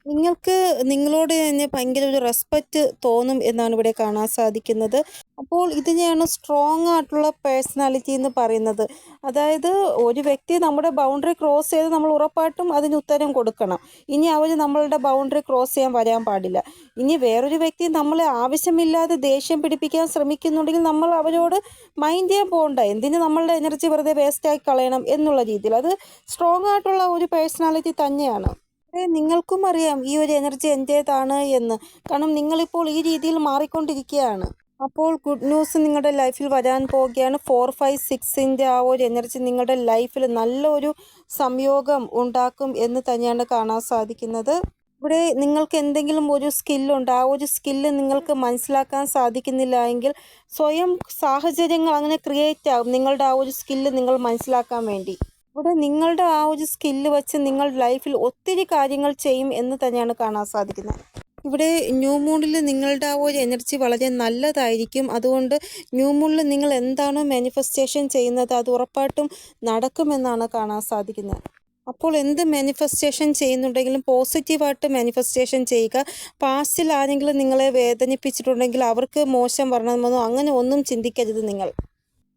നിങ്ങൾക്ക് നിങ്ങളോട് തന്നെ ഭയങ്കര ഒരു റെസ്പെക്റ്റ് തോന്നും എന്നാണ് ഇവിടെ കാണാൻ സാധിക്കുന്നത്. അപ്പോൾ ഇതിനെയാണ് സ്ട്രോങ് ആയിട്ടുള്ള പേഴ്സണാലിറ്റി എന്ന് പറയുന്നത്. അതായത് ഒരു വ്യക്തി നമ്മുടെ ബൗണ്ടറി ക്രോസ് ചെയ്ത് നമ്മൾ ഉറപ്പായിട്ടും അതിന് ഉത്തരം കൊടുക്കണം. ഇനി അവർ നമ്മളുടെ ബൗണ്ടറി ക്രോസ് ചെയ്യാൻ വരാൻ പാടില്ല. ഇനി വേറൊരു വ്യക്തി നമ്മളെ ആവശ്യമില്ലാതെ ദേഷ്യം പിടിപ്പിക്കാൻ ശ്രമിക്കുന്നുണ്ടെങ്കിൽ നമ്മൾ അവരോട് മൈൻഡ് ചെയ്യാൻ പോകണ്ട. എന്തിന് നമ്മളുടെ എനർജി വെറുതെ വേസ്റ്റ് വേസ്റ്റാക്കി കളയണം എന്നുള്ള രീതിയിൽ. അത് സ്ട്രോങ് ആയിട്ടുള്ള ഒരു പേഴ്സണാലിറ്റി തന്നെയാണ്. നിങ്ങൾക്കും അറിയാം ഈ ഒരു എനർജി എന്റേതാണ് എന്ന്. കാരണം നിങ്ങളിപ്പോൾ ഈ രീതിയിൽ മാറിക്കൊണ്ടിരിക്കുകയാണ്. അപ്പോൾ ഗുഡ് ന്യൂസ് നിങ്ങളുടെ ലൈഫിൽ വരാൻ പോവുകയാണ്. ഫോർ ഫൈവ് സിക്സിന്റെ ആ ഒരു എനർജി നിങ്ങളുടെ ലൈഫിൽ നല്ലൊരു സംയോഗം ഉണ്ടാക്കും എന്ന് തന്നെയാണ് കാണാൻ സാധിക്കുന്നത്. ഇവിടെ നിങ്ങൾക്ക് എന്തെങ്കിലും ഒരു സ്കില്ലുണ്ട് ആ ഒരു സ്കില്ല് നിങ്ങൾക്ക് മനസ്സിലാക്കാൻ സാധിക്കുന്നില്ല എങ്കിൽ സ്വയം സാഹചര്യങ്ങൾ അങ്ങനെ ക്രിയേറ്റ് ആകും. നിങ്ങളുടെ ആ ഒരു സ്കില്ല് നിങ്ങൾ മനസ്സിലാക്കാൻ വേണ്ടി. ഇവിടെ നിങ്ങളുടെ ആ ഒരു സ്കില്ല് വെച്ച് നിങ്ങൾ ലൈഫിൽ ഒത്തിരി കാര്യങ്ങൾ ചെയ്യും എന്ന് തന്നെയാണ് കാണാൻ സാധിക്കുന്നത്. ഇവിടെ ന്യൂ മൂണിൽ നിങ്ങളുടെ ആ ഒരു എനർജി വളരെ നല്ലതായിരിക്കും. അതുകൊണ്ട് ന്യൂ മൂണിൽ നിങ്ങൾ എന്താണോ മാനിഫെസ്റ്റേഷൻ ചെയ്യുന്നത് അത് ഉറപ്പായിട്ടും നടക്കുമെന്നാണ് കാണാൻ സാധിക്കുന്നത്. അപ്പോൾ എന്ത് മാനിഫെസ്റ്റേഷൻ ചെയ്യുന്നുണ്ടെങ്കിലും പോസിറ്റീവായിട്ട് മാനിഫെസ്റ്റേഷൻ ചെയ്യുക. പാസ്റ്റിൽ ആരെങ്കിലും നിങ്ങളെ വേദനിപ്പിച്ചിട്ടുണ്ടെങ്കിൽ അവർക്ക് മോശം വരണമെന്നോ അങ്ങനെ ഒന്നും ചിന്തിക്കരുത് നിങ്ങൾ.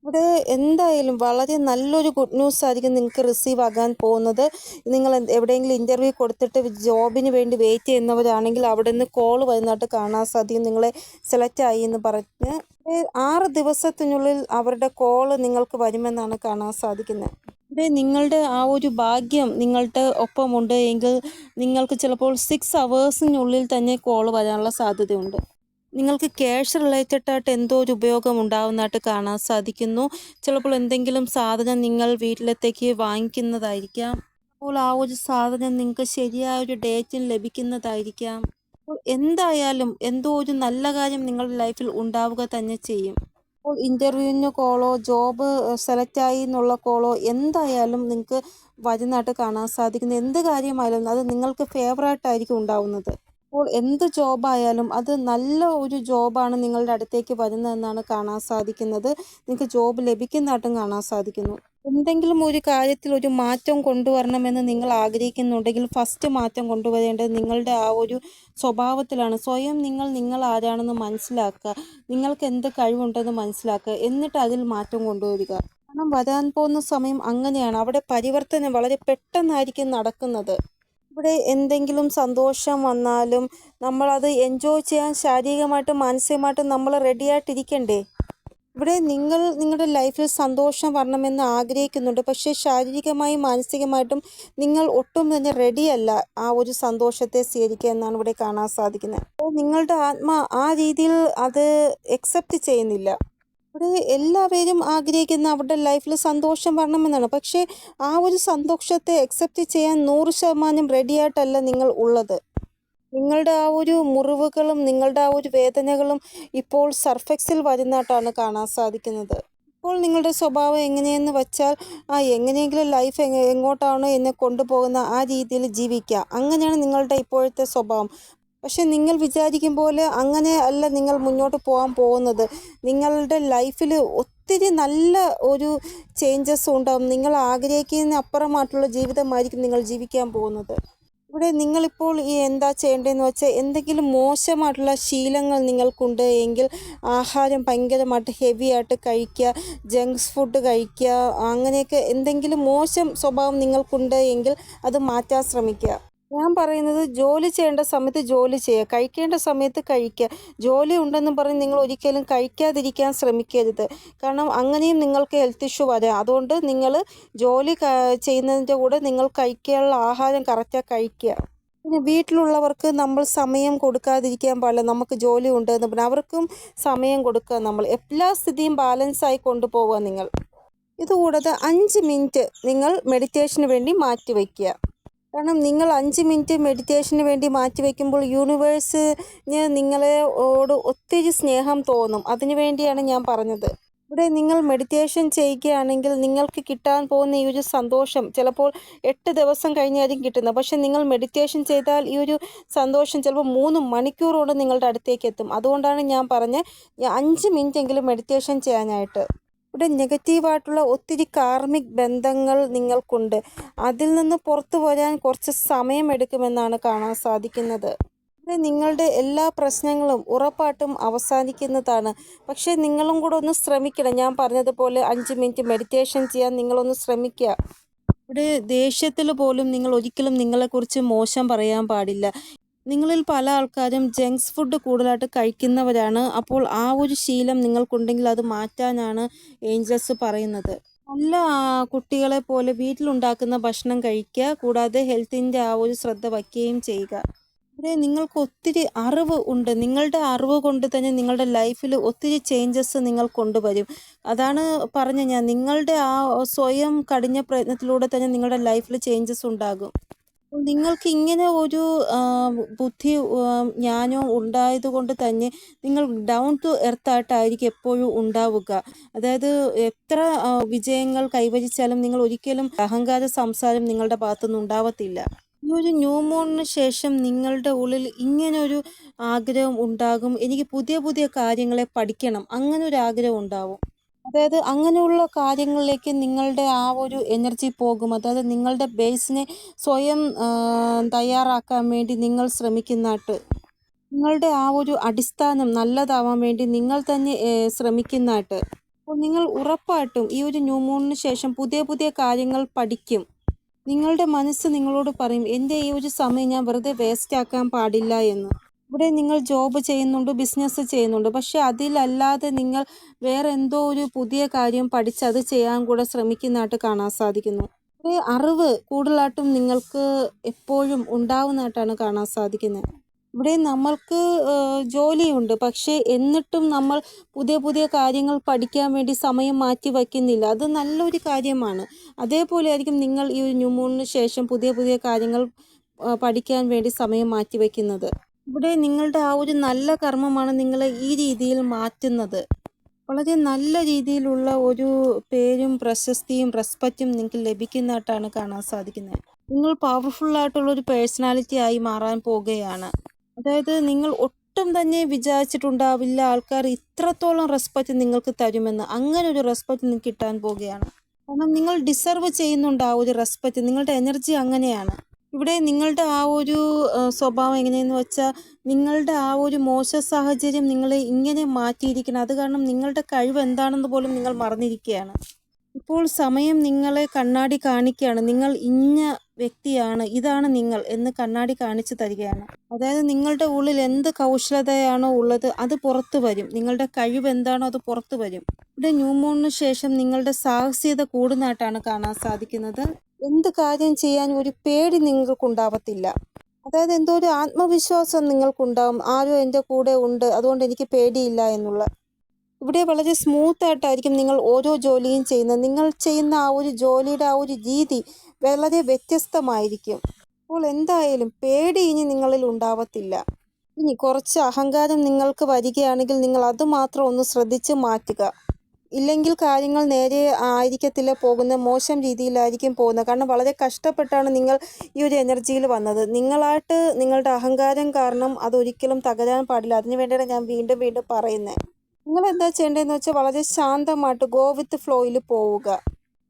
ഇവിടെ എന്തായാലും വളരെ നല്ലൊരു ഗുഡ് ന്യൂസ് ആയിരിക്കും നിങ്ങൾക്ക് റിസീവ് ആകാൻ പോകുന്നത്. നിങ്ങൾ എവിടെയെങ്കിലും ഇന്റർവ്യൂ കൊടുത്തിട്ട് ജോബിന് വേണ്ടി വെയിറ്റ് ചെയ്യുന്നവരാണെങ്കിൽ അവിടെ നിന്ന് കോൾ വരുന്നതായിട്ട് കാണാൻ സാധിക്കും. നിങ്ങളെ സെലക്ട് ആയി എന്ന് പറഞ്ഞ് ആറ് ദിവസത്തിനുള്ളിൽ അവരുടെ കോൾ നിങ്ങൾക്ക് വരുമെന്നാണ് കാണാൻ സാധിക്കുന്നത്. ഇവിടെ നിങ്ങളുടെ ആ ഒരു ഭാഗ്യം നിങ്ങളുടെ ഒപ്പമുണ്ട് എങ്കിൽ നിങ്ങൾക്ക് ചിലപ്പോൾ സിക്സ് അവേഴ്സിനുള്ളിൽ തന്നെ കോൾ വരാനുള്ള സാധ്യതയുണ്ട്. നിങ്ങൾക്ക് ക്യാഷ് റിലേറ്റഡ് ആയിട്ട് എന്തോ ഒരു ഉപയോഗം ഉണ്ടാവുന്നതായിട്ട് കാണാൻ സാധിക്കുന്നു. ചിലപ്പോൾ എന്തെങ്കിലും സാധനം നിങ്ങൾ വീട്ടിലത്തേക്ക് വാങ്ങിക്കുന്നതായിരിക്കാം. അപ്പോൾ ആ ഒരു സാധനം നിങ്ങൾക്ക് ശരിയായ ഒരു ഡേറ്റിൽ ലഭിക്കുന്നതായിരിക്കാം. അപ്പോൾ എന്തായാലും എന്തോ ഒരു നല്ല കാര്യം നിങ്ങളുടെ ലൈഫിൽ ഉണ്ടാവുക തന്നെ ചെയ്യും. അപ്പോൾ ഇന്റർവ്യൂവിന് കോളോ ജോബ് സെലക്റ്റ് ആയി എന്നുള്ള കോളോ എന്തായാലും നിങ്ങൾക്ക് വരുന്നതായിട്ട് കാണാൻ സാധിക്കുന്ന. എന്ത് കാര്യമായാലും അത് നിങ്ങൾക്ക് ഫേവറായിട്ടായിരിക്കും ഉണ്ടാവുന്നത്. അപ്പോൾ എന്ത് ജോബായാലും അത് നല്ല ഒരു ജോബാണ് നിങ്ങളുടെ അടുത്തേക്ക് വരുന്നതെന്നാണ് കാണാൻ സാധിക്കുന്നത്. നിങ്ങൾക്ക് ജോബ് ലഭിക്കുന്നതായിട്ടും കാണാൻ സാധിക്കുന്നു. എന്തെങ്കിലും ഒരു കാര്യത്തിൽ ഒരു മാറ്റം കൊണ്ടുവരണമെന്ന് നിങ്ങൾ ആഗ്രഹിക്കുന്നുണ്ടെങ്കിൽ ഫസ്റ്റ് മാറ്റം കൊണ്ടുവരേണ്ടത് നിങ്ങളുടെ ആ ഒരു സ്വഭാവത്തിലാണ്. സ്വയം നിങ്ങൾ നിങ്ങൾ ആരാണെന്ന് മനസ്സിലാക്കുക. നിങ്ങൾക്ക് എന്ത് കഴിവുണ്ടെന്ന് മനസ്സിലാക്കുക. എന്നിട്ട് അതിൽ മാറ്റം കൊണ്ടുവരിക. കാരണം വരാൻ പോകുന്ന സമയം അങ്ങനെയാണ്. അവിടെ പരിവർത്തനം വളരെ പെട്ടെന്നായിരിക്കും നടക്കുന്നത്. ഇവിടെ എന്തെങ്കിലും സന്തോഷം വന്നാലും നമ്മളത് എൻജോയ് ചെയ്യാൻ ശാരീരികമായിട്ടും മാനസികമായിട്ടും നമ്മൾ റെഡിയായിട്ടിരിക്കണ്ടേ ഇവിടെ നിങ്ങൾ നിങ്ങളുടെ ലൈഫിൽ സന്തോഷം വരണമെന്ന് ആഗ്രഹിക്കുന്നുണ്ട്. പക്ഷേ ശാരീരികമായും മാനസികമായിട്ടും നിങ്ങൾ ഒട്ടും തന്നെ റെഡിയല്ല ആ ഒരു സന്തോഷത്തെ സ്വീകരിക്കുക എന്നാണ് ഇവിടെ കാണാൻ സാധിക്കുന്നത്. അപ്പോൾ നിങ്ങളുടെ ആത്മാ ആ രീതിയിൽ അത് അക്സെപ്റ്റ് ചെയ്യുന്നില്ല. ഇവിടെ എല്ലാവരും ആഗ്രഹിക്കുന്ന അവരുടെ ലൈഫിൽ സന്തോഷം വരണമെന്നാണ്. പക്ഷേ ആ ഒരു സന്തോഷത്തെ അക്സെപ്റ്റ് ചെയ്യാൻ നൂറ് ശതമാനം റെഡിയായിട്ടല്ല നിങ്ങൾ ഉള്ളത്. നിങ്ങളുടെ ആ ഒരു മുറിവുകളും നിങ്ങളുടെ ആ ഒരു വേദനകളും ഇപ്പോൾ സർഫെക്സിൽ വരുന്നതായിട്ടാണ് കാണാൻ സാധിക്കുന്നത്. ഇപ്പോൾ നിങ്ങളുടെ സ്വഭാവം എങ്ങനെയെന്ന് വെച്ചാൽ ആ എങ്ങനെയെങ്കിലും ലൈഫ് എങ്ങോട്ടാണോ എന്നെ കൊണ്ടുപോകുന്ന ആ രീതിയിൽ ജീവിക്കുക. അങ്ങനെയാണ് നിങ്ങളുടെ ഇപ്പോഴത്തെ സ്വഭാവം. പക്ഷെ നിങ്ങൾ വിചാരിക്കും പോലെ അങ്ങനെ അല്ല നിങ്ങൾ മുന്നോട്ട് പോകാൻ പോകുന്നത്. നിങ്ങളുടെ ലൈഫിൽ ഒത്തിരി നല്ല ഒരു ചേഞ്ചസ് ഉണ്ടാകും നിങ്ങൾ ആഗ്രഹിക്കുന്ന അപ്പുറമായിട്ടുള്ള ജീവിതമായിരിക്കും നിങ്ങൾ ജീവിക്കാൻ പോകുന്നത്. ഇവിടെ നിങ്ങളിപ്പോൾ ഈ എന്താ ചെയ്യേണ്ടതെന്ന് വെച്ചാൽ എന്തെങ്കിലും മോശമായിട്ടുള്ള ശീലങ്ങൾ നിങ്ങൾക്കുണ്ട് എങ്കിൽ ആഹാരം ഭയങ്കരമായിട്ട് ഹെവി ആയിട്ട് കഴിക്കുക ജങ്ക്സ് ഫുഡ് കഴിക്കുക അങ്ങനെയൊക്കെ എന്തെങ്കിലും മോശം സ്വഭാവം നിങ്ങൾക്കുണ്ട് എങ്കിൽ അത് മാറ്റാൻ ശ്രമിക്കുക. ഞാൻ പറയുന്നത് ജോലി ചെയ്യേണ്ട സമയത്ത് ജോലി ചെയ്യുക. കഴിക്കേണ്ട സമയത്ത് കഴിക്കുക. ജോലി ഉണ്ടെന്ന് പറഞ്ഞ് നിങ്ങൾ ഒരിക്കലും കഴിക്കാതിരിക്കാൻ ശ്രമിക്കരുത്. കാരണം അങ്ങനെയും നിങ്ങൾക്ക് ഹെൽത്ത് ഇഷ്യൂ വരാം. അതുകൊണ്ട് നിങ്ങൾ ജോലി ചെയ്യുന്നതിന്റെ കൂടെ നിങ്ങൾ കഴിക്കാനുള്ള ആഹാരം കറക്റ്റായി കഴിക്കുക. പിന്നെ വീട്ടിലുള്ളവർക്ക് നമ്മൾ സമയം കൊടുക്കാതിരിക്കാൻ പാടില്ല. നമുക്ക് ജോലി ഉണ്ട് എന്ന് പറഞ്ഞാൽ അവർക്കും സമയം കൊടുക്കുക നമ്മൾ. എല്ലാ സ്ഥിതിയും ആയി കൊണ്ടുപോവുക നിങ്ങൾ. ഇതുകൂടാതെ അഞ്ച് മിനിറ്റ് നിങ്ങൾ മെഡിറ്റേഷന് വേണ്ടി മാറ്റി വയ്ക്കുക. കാരണം നിങ്ങൾ അഞ്ച് മിനിറ്റ് മെഡിറ്റേഷന് വേണ്ടി മാറ്റി വയ്ക്കുമ്പോൾ യൂണിവേഴ്സിന് നിങ്ങളോട് ഒത്തിരി സ്നേഹം തോന്നും. അതിനു വേണ്ടിയാണ് ഞാൻ പറഞ്ഞത്. ഇവിടെ നിങ്ങൾ മെഡിറ്റേഷൻ ചെയ്യുകയാണെങ്കിൽ നിങ്ങൾക്ക് കിട്ടാൻ പോകുന്ന ഈ ഒരു സന്തോഷം ചിലപ്പോൾ എട്ട് ദിവസം കഴിഞ്ഞായിരിക്കും കിട്ടുന്നത്. പക്ഷെ നിങ്ങൾ മെഡിറ്റേഷൻ ചെയ്താൽ ഈ ഒരു സന്തോഷം ചിലപ്പോൾ മൂന്ന് മണിക്കൂർ കൊണ്ട് നിങ്ങളുടെ അടുത്തേക്ക് എത്തും. അതുകൊണ്ടാണ് ഞാൻ പറഞ്ഞത് അഞ്ച് മിനിറ്റ് എങ്കിലും മെഡിറ്റേഷൻ ചെയ്യാനായിട്ട്. ഇവിടെ നെഗറ്റീവായിട്ടുള്ള ഒത്തിരി കാർമിക് ബന്ധങ്ങൾ നിങ്ങൾക്കുണ്ട്. അതിൽ നിന്ന് പുറത്തു വരാൻ കുറച്ച് സമയമെടുക്കുമെന്നാണ് കാണാൻ സാധിക്കുന്നത്. നിങ്ങളുടെ എല്ലാ പ്രശ്നങ്ങളും ഉറപ്പായിട്ടും അവസാനിക്കുന്നതാണ്. പക്ഷേ നിങ്ങളും കൂടെ ഒന്ന് ശ്രമിക്കണം. ഞാൻ പറഞ്ഞതുപോലെ അഞ്ച് മിനിറ്റ് മെഡിറ്റേഷൻ ചെയ്യാൻ നിങ്ങളൊന്ന് ശ്രമിക്കുക. ഇവിടെ ദേഷ്യത്തിൽ പോലും നിങ്ങൾ ഒരിക്കലും നിങ്ങളെക്കുറിച്ച് മോശം പറയാൻ പാടില്ല. നിങ്ങളിൽ പല ആൾക്കാരും ജങ്ക്സ് ഫുഡ് കൂടുതലായിട്ട് കഴിക്കുന്നവരാണ്. അപ്പോൾ ആ ഒരു ശീലം നിങ്ങൾക്കുണ്ടെങ്കിൽ അത് മാറ്റാനാണ് ഏഞ്ചൽസ് പറയുന്നത്. നല്ല കുട്ടികളെ പോലെ വീട്ടിലുണ്ടാക്കുന്ന ഭക്ഷണം കഴിക്കുക കൂടാതെ ഹെൽത്തിന്റെ ആ ഒരു ശ്രദ്ധ വയ്ക്കുകയും ചെയ്യുക. ഇവിടെ നിങ്ങൾക്ക് ഒത്തിരി അറിവ് ഉണ്ട്. നിങ്ങളുടെ അറിവ് കൊണ്ട് തന്നെ നിങ്ങളുടെ ലൈഫിൽ ഒത്തിരി ചേഞ്ചസ് നിങ്ങൾ കൊണ്ടുവരും. അതാണ് പറഞ്ഞ ഞാൻ. നിങ്ങളുടെ ആ സ്വയം കഠിന പ്രയത്നത്തിലൂടെ തന്നെ നിങ്ങളുടെ ലൈഫിൽ ചേഞ്ചസ് ഉണ്ടാകും. നിങ്ങൾക്ക് ഇങ്ങനെ ഒരു ബുദ്ധി ജ്ഞാനവും ഉണ്ടായത് കൊണ്ട് തന്നെ നിങ്ങൾ ഡൗൺ ടു എർത്ത് ആയിട്ടായിരിക്കും എപ്പോഴും ഉണ്ടാവുക. അതായത് എത്ര വിജയങ്ങൾ കൈവരിച്ചാലും നിങ്ങൾ ഒരിക്കലും അഹങ്കാര സംസാരം നിങ്ങളുടെ ഭാഗത്തുനിന്ന് ഉണ്ടാവത്തില്ല. ഈ ഒരു ന്യൂ മൂണിന് ശേഷം നിങ്ങളുടെ ഉള്ളിൽ ഇങ്ങനെ ഒരു ആഗ്രഹം ഉണ്ടാകും. എനിക്ക് പുതിയ പുതിയ കാര്യങ്ങളെ പഠിക്കണം. അങ്ങനെ ഒരു ആഗ്രഹം ഉണ്ടാവും. അതായത് അങ്ങനെയുള്ള കാര്യങ്ങളിലേക്ക് നിങ്ങളുടെ ആ ഒരു എനർജി പോകും. അതായത് നിങ്ങളുടെ ബേസിനെ സ്വയം തയ്യാറാക്കാൻ വേണ്ടി നിങ്ങൾ ശ്രമിക്കുന്നതായിട്ട്. നിങ്ങളുടെ ആ ഒരു അടിസ്ഥാനം നല്ലതാവാൻ വേണ്ടി നിങ്ങൾ തന്നെ ശ്രമിക്കുന്നതായിട്ട്. അപ്പോൾ നിങ്ങൾ ഉറപ്പായിട്ടും ഈ ഒരു ന്യൂ മൂണിന് ശേഷം പുതിയ പുതിയ കാര്യങ്ങൾ പഠിക്കും. നിങ്ങളുടെ മനസ്സ് നിങ്ങളോട് പറയും എന്റെ ഈ ഒരു സമയം ഞാൻ വെറുതെ വേസ്റ്റ് ആക്കാൻ പാടില്ല എന്ന്. ഇവിടെ നിങ്ങൾ ജോബ് ചെയ്യുന്നുണ്ട് ബിസിനസ് ചെയ്യുന്നുണ്ട്. പക്ഷെ അതിലല്ലാതെ നിങ്ങൾ വേറെ എന്തോ ഒരു പുതിയ കാര്യം പഠിച്ച് അത് ചെയ്യാൻ കൂടെ ശ്രമിക്കുന്നതായിട്ട് കാണാൻ സാധിക്കുന്നു. ഒരു അറിവ് കൂടുതലായിട്ടും നിങ്ങൾക്ക് എപ്പോഴും ഉണ്ടാവുന്നതായിട്ടാണ് കാണാൻ സാധിക്കുന്നത്. ഇവിടെ നമ്മൾക്ക് ജോലിയുണ്ട്. പക്ഷേ എന്നിട്ടും നമ്മൾ പുതിയ പുതിയ കാര്യങ്ങൾ പഠിക്കാൻ വേണ്ടി സമയം മാറ്റി വയ്ക്കുന്നില്ല. അത് നല്ലൊരു കാര്യമാണ്. അതേപോലെ ആയിരിക്കും നിങ്ങൾ ഈ ഒരു ന്യൂമൂണിന് ശേഷം പുതിയ പുതിയ കാര്യങ്ങൾ പഠിക്കാൻ വേണ്ടി സമയം മാറ്റി വയ്ക്കുന്നത്. ഇവിടെ നിങ്ങളുടെ ആ ഒരു നല്ല കർമ്മമാണ് നിങ്ങളെ ഈ രീതിയിൽ മാറ്റുന്നത്. വളരെ നല്ല രീതിയിലുള്ള ഒരു പേരും പ്രശസ്തിയും റെസ്പെക്റ്റും നിങ്ങൾക്ക് ലഭിക്കുന്നതായിട്ടാണ് കാണാൻ സാധിക്കുന്നത്. നിങ്ങൾ പവർഫുൾ ആയിട്ടുള്ള ഒരു പേഴ്സണാലിറ്റി ആയി മാറാൻ പോവുകയാണ് അതായത് നിങ്ങൾ ഒട്ടും തന്നെ വിചാരിച്ചിട്ടുണ്ടാവില്ല ആൾക്കാർ ഇത്രത്തോളം റെസ്പെക്റ്റ് നിങ്ങൾക്ക് തരുമെന്ന്. അങ്ങനെ ഒരു റെസ്പെക്റ്റ് നിങ്ങൾക്ക് കിട്ടാൻ പോവുകയാണ് കാരണം നിങ്ങൾ ഡിസർവ് ചെയ്യുന്നുണ്ട് ആ ഒരു റെസ്പെക്റ്റ് നിങ്ങളുടെ എനർജി അങ്ങനെയാണ്. ഇവിടെ നിങ്ങളുടെ ആ ഒരു സ്വഭാവം എങ്ങനെയെന്ന് വെച്ചാൽ നിങ്ങളുടെ ആ ഒരു മോശ സാഹചര്യം നിങ്ങളെ ഇങ്ങനെ മാറ്റിയിരിക്കണം. അത് കാരണം നിങ്ങളുടെ കഴിവ് എന്താണെന്ന് പോലും നിങ്ങൾ മറന്നിരിക്കുകയാണ്. ഇപ്പോൾ സമയം നിങ്ങളെ കണ്ണാടി കാണിക്കുകയാണ്. നിങ്ങൾ ഇന്ന വ്യക്തിയാണ് ഇതാണ് നിങ്ങൾ എന്ന് കണ്ണാടി കാണിച്ചു തരികയാണ്. അതായത് നിങ്ങളുടെ ഉള്ളിൽ എന്ത് കൗശലതയാണോ ഉള്ളത് അത് പുറത്തു വരും. നിങ്ങളുടെ കഴിവ് എന്താണോ അത് പുറത്തു വരും. ഇവിടെ ന്യൂമോണിന് ശേഷം നിങ്ങളുടെ സാഹസികത കൂടുന്നതായിട്ടാണ് കാണാൻ സാധിക്കുന്നത്. എന്ത് കാര്യം ചെയ്യാൻ ഒരു പേടി നിങ്ങൾക്കുണ്ടാവത്തില്ല. അതായത് എന്തോ ഒരു ആത്മവിശ്വാസം നിങ്ങൾക്കുണ്ടാവും. ആരോ എന്റെ കൂടെ ഉണ്ട്. അതുകൊണ്ട് എനിക്ക് പേടിയില്ല എന്നുള്ള. ഇവിടെ വളരെ സ്മൂത്ത് ആയിട്ടായിരിക്കും നിങ്ങൾ ഓരോ ജോലിയും ചെയ്യുന്നത്. നിങ്ങൾ ചെയ്യുന്ന ആ ഒരു ജോലിയുടെ ആ ഒരു രീതി വളരെ വ്യത്യസ്തമായിരിക്കും. അപ്പോൾ എന്തായാലും പേടി ഇനി നിങ്ങളിൽ ഉണ്ടാവത്തില്ല. ഇനി കുറച്ച് അഹങ്കാരം നിങ്ങൾക്ക് വരികയാണെങ്കിൽ നിങ്ങൾ അത് മാത്രം ഒന്ന് ശ്രദ്ധിച്ച് മാറ്റുക. ഇല്ലെങ്കിൽ കാര്യങ്ങൾ നേരെ ആയിരിക്കത്തില്ല പോകുന്ന മോശം രീതിയിലായിരിക്കും പോകുന്നത്. കാരണം വളരെ കഷ്ടപ്പെട്ടാണ് നിങ്ങൾ ഈ ഒരു എനർജിയിൽ വന്നത്. നിങ്ങളായിട്ട് നിങ്ങളുടെ അഹങ്കാരം കാരണം അതൊരിക്കലും തകരാൻ പാടില്ല. അതിനു വേണ്ടിയാണ് ഞാൻ വീണ്ടും വീണ്ടും പറയുന്നത് നിങ്ങൾ എന്താ ചെയ്യേണ്ടതെന്ന് വെച്ചാൽ വളരെ ശാന്തമായിട്ട് ഗോ വിത്ത് ഫ്ലോയിൽ പോവുക.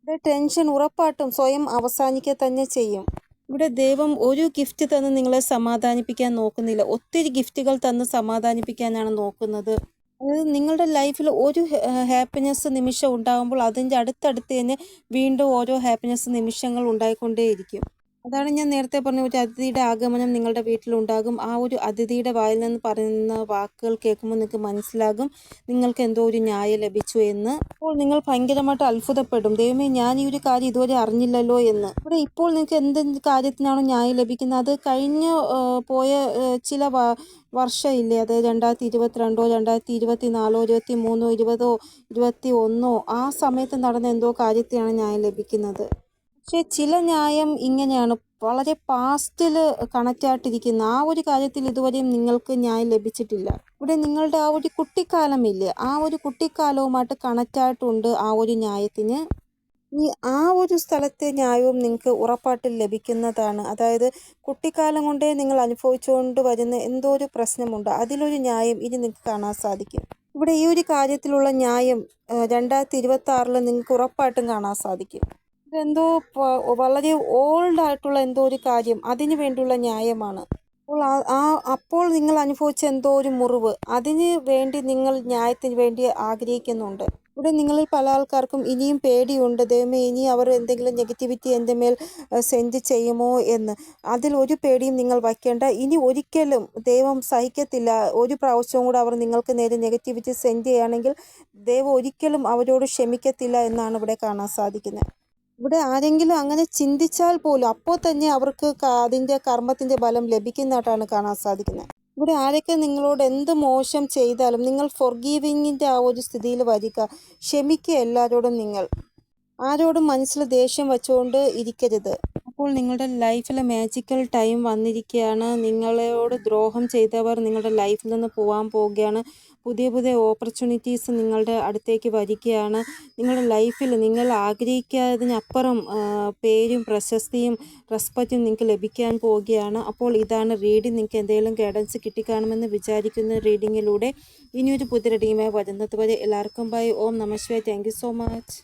ഇവിടെ ടെൻഷൻ ഉറപ്പായിട്ടും സ്വയം അവസാനിക്കുക തന്നെ ചെയ്യും. ഇവിടെ ദൈവം ഒരു ഗിഫ്റ്റ് തന്ന് നിങ്ങളെ സമാധാനിപ്പിക്കാൻ നോക്കുന്നില്ല. ഒത്തിരി ഗിഫ്റ്റുകൾ തന്ന് സമാധാനിപ്പിക്കാനാണ് നോക്കുന്നത്. നിങ്ങളുടെ ലൈഫിൽ ഒരു ഹാപ്പിനെസ് നിമിഷം ഉണ്ടാകുമ്പോൾ അതിന്റെ അടുത്തടുത്ത് തന്നെ വീണ്ടും ഓരോ ഹാപ്പിനെസ് നിമിഷങ്ങൾ ഉണ്ടായിക്കൊണ്ടേയിരിക്കും. അതാണ് ഞാൻ നേരത്തെ പറഞ്ഞ ഒരു അതിഥിയുടെ ആഗമനം നിങ്ങളുടെ വീട്ടിലുണ്ടാകും. ആ ഒരു അതിഥിയുടെ വായിൽ നിന്ന് പറയുന്ന വാക്കുകൾ കേൾക്കുമ്പോൾ നിങ്ങൾക്ക് മനസ്സിലാകും നിങ്ങൾക്ക് എന്തോ ഒരു ന്യായം ലഭിച്ചു എന്ന്. അപ്പോൾ നിങ്ങൾ ഭയങ്കരമായിട്ട് അത്ഭുതപ്പെടും. ദൈവമേ ഞാൻ ഈ ഒരു കാര്യം ഇതുവരെ അറിഞ്ഞില്ലല്ലോ എന്ന്. ഇവിടെ ഇപ്പോൾ നിങ്ങൾക്ക് എന്ത് കാര്യത്തിനാണോ ന്യായം ലഭിക്കുന്നത്? അത് കഴിഞ്ഞ് പോയ ചില വർഷമില്ലേ അത് രണ്ടായിരത്തി ഇരുപത്തിരണ്ടോ രണ്ടായിരത്തി ഇരുപത്തി നാലോ ഇരുപത്തി മൂന്നോ ഇരുപതോ ഇരുപത്തി ഒന്നോ ആ സമയത്ത് നടന്ന എന്തോ കാര്യത്തിനാണ് ന്യായം ലഭിക്കുന്നത്? പക്ഷേ ചില ന്യായം ഇങ്ങനെയാണ്. വളരെ പാസ്റ്റിൽ കണക്റ്റ് ആയിട്ടിരിക്കുന്ന ആ ഒരു കാര്യത്തിൽ ഇതുവരെയും നിങ്ങൾക്ക് ന്യായം ലഭിച്ചിട്ടില്ല. ഇവിടെ നിങ്ങളുടെ ആ ഒരു കുട്ടിക്കാലമില്ലേ ആ ഒരു കുട്ടിക്കാലവുമായിട്ട് കണക്റ്റ് ആയിട്ടുണ്ട് ആ ഒരു ന്യായത്തിന്. ഈ ആ ഒരു സ്ഥലത്തെ ന്യായവും നിങ്ങൾക്ക് ഉറപ്പായിട്ട് ലഭിക്കുന്നതാണ്. അതായത് കുട്ടിക്കാലം കൊണ്ടേ നിങ്ങൾ അനുഭവിച്ചുകൊണ്ട് വരുന്ന എന്തോ ഒരു പ്രശ്നമുണ്ട് അതിലൊരു ന്യായം ഇനി നിങ്ങൾക്ക് കാണാൻ സാധിക്കും. ഇവിടെ ഈ ഒരു കാര്യത്തിലുള്ള ന്യായം രണ്ടായിരത്തി ഇരുപത്തി ആറിൽ നിങ്ങൾക്ക് ഉറപ്പായിട്ടും കാണാൻ സാധിക്കും. ഇതെന്തോ വളരെ ഓൾഡ് ആയിട്ടുള്ള എന്തോ ഒരു കാര്യം അതിനു വേണ്ടിയുള്ള ന്യായമാണ്. അപ്പോൾ ആ അപ്പോൾ നിങ്ങൾ അനുഭവിച്ച എന്തോ ഒരു മുറിവ് അതിന് വേണ്ടി നിങ്ങൾ ന്യായത്തിന് വേണ്ടി ആഗ്രഹിക്കുന്നുണ്ട്. ഇവിടെ നിങ്ങളിൽ പല ആൾക്കാർക്കും ഇനിയും പേടിയുണ്ട്. ദൈവമേ ഇനി അവർ എന്തെങ്കിലും നെഗറ്റിവിറ്റി എന്റെ മേൽ സെൻഡ് ചെയ്യുമോ എന്ന്. അതിൽ ഒരു പേടിയും നിങ്ങൾ വയ്ക്കേണ്ട. ഇനി ഒരിക്കലും ദൈവം സഹിക്കത്തില്ല. ഒരു പ്രാവശ്യവും കൂടെ അവർ നിങ്ങൾക്ക് നേരെ നെഗറ്റിവിറ്റി സെൻഡ് ചെയ്യുകയാണെങ്കിൽ ദൈവം ഒരിക്കലും അവരോട് ക്ഷമിക്കത്തില്ല എന്നാണ് ഇവിടെ കാണാൻ സാധിക്കുന്നത്. ഇവിടെ ആരെങ്കിലും അങ്ങനെ ചിന്തിച്ചാൽ പോലും അപ്പോൾ തന്നെ അവർക്ക് അതിന്റെ കർമ്മത്തിന്റെ ബലം ലഭിക്കുന്നതായിട്ടാണ് കാണാൻ സാധിക്കുന്നത്. ഇവിടെ ആരൊക്കെ നിങ്ങളോട് എന്ത് മോശം ചെയ്താലും നിങ്ങൾ ഫൊർഗീവിങ്ങിന്റെ ആ ഒരു സ്ഥിതിയിൽ വരിക. ക്ഷമിക്കുക എല്ലാവരോടും നിങ്ങൾ. ആരോടും മനസ്സിൽ ദേഷ്യം വെച്ചുകൊണ്ട് ഇരിക്കരുത്. അപ്പോൾ നിങ്ങളുടെ ലൈഫിലെ മാജിക്കൽ ടൈം വന്നിരിക്കുകയാണ്. നിങ്ങളോട് ദ്രോഹം ചെയ്തവർ നിങ്ങളുടെ ലൈഫിൽ നിന്ന് പോകാൻ പോവുകയാണ്. പുതിയ പുതിയ ഓപ്പർച്യൂണിറ്റീസ് നിങ്ങളുടെ അടുത്തേക്ക് വരികയാണ്. നിങ്ങളുടെ ലൈഫിൽ നിങ്ങൾ ആഗ്രഹിക്കാതിനപ്പുറം പേരും പ്രശസ്തിയും റെസ്പെക്റ്റും നിങ്ങൾക്ക് ലഭിക്കാൻ പോവുകയാണ്. അപ്പോൾ ഇതാണ് റീഡിങ് നിങ്ങൾക്ക് എന്തെങ്കിലും ഗൈഡൻസ് കിട്ടിക്കാണുമെന്ന് വിചാരിക്കുന്ന റീഡിങ്ങിലൂടെ ഇനിയൊരു പുതിയ റീഡിങ്ങുമായി വരുന്നത് വരെ എല്ലാവർക്കും ബൈ ഓം നമസ്വേ താങ്ക് സോ മച്ച്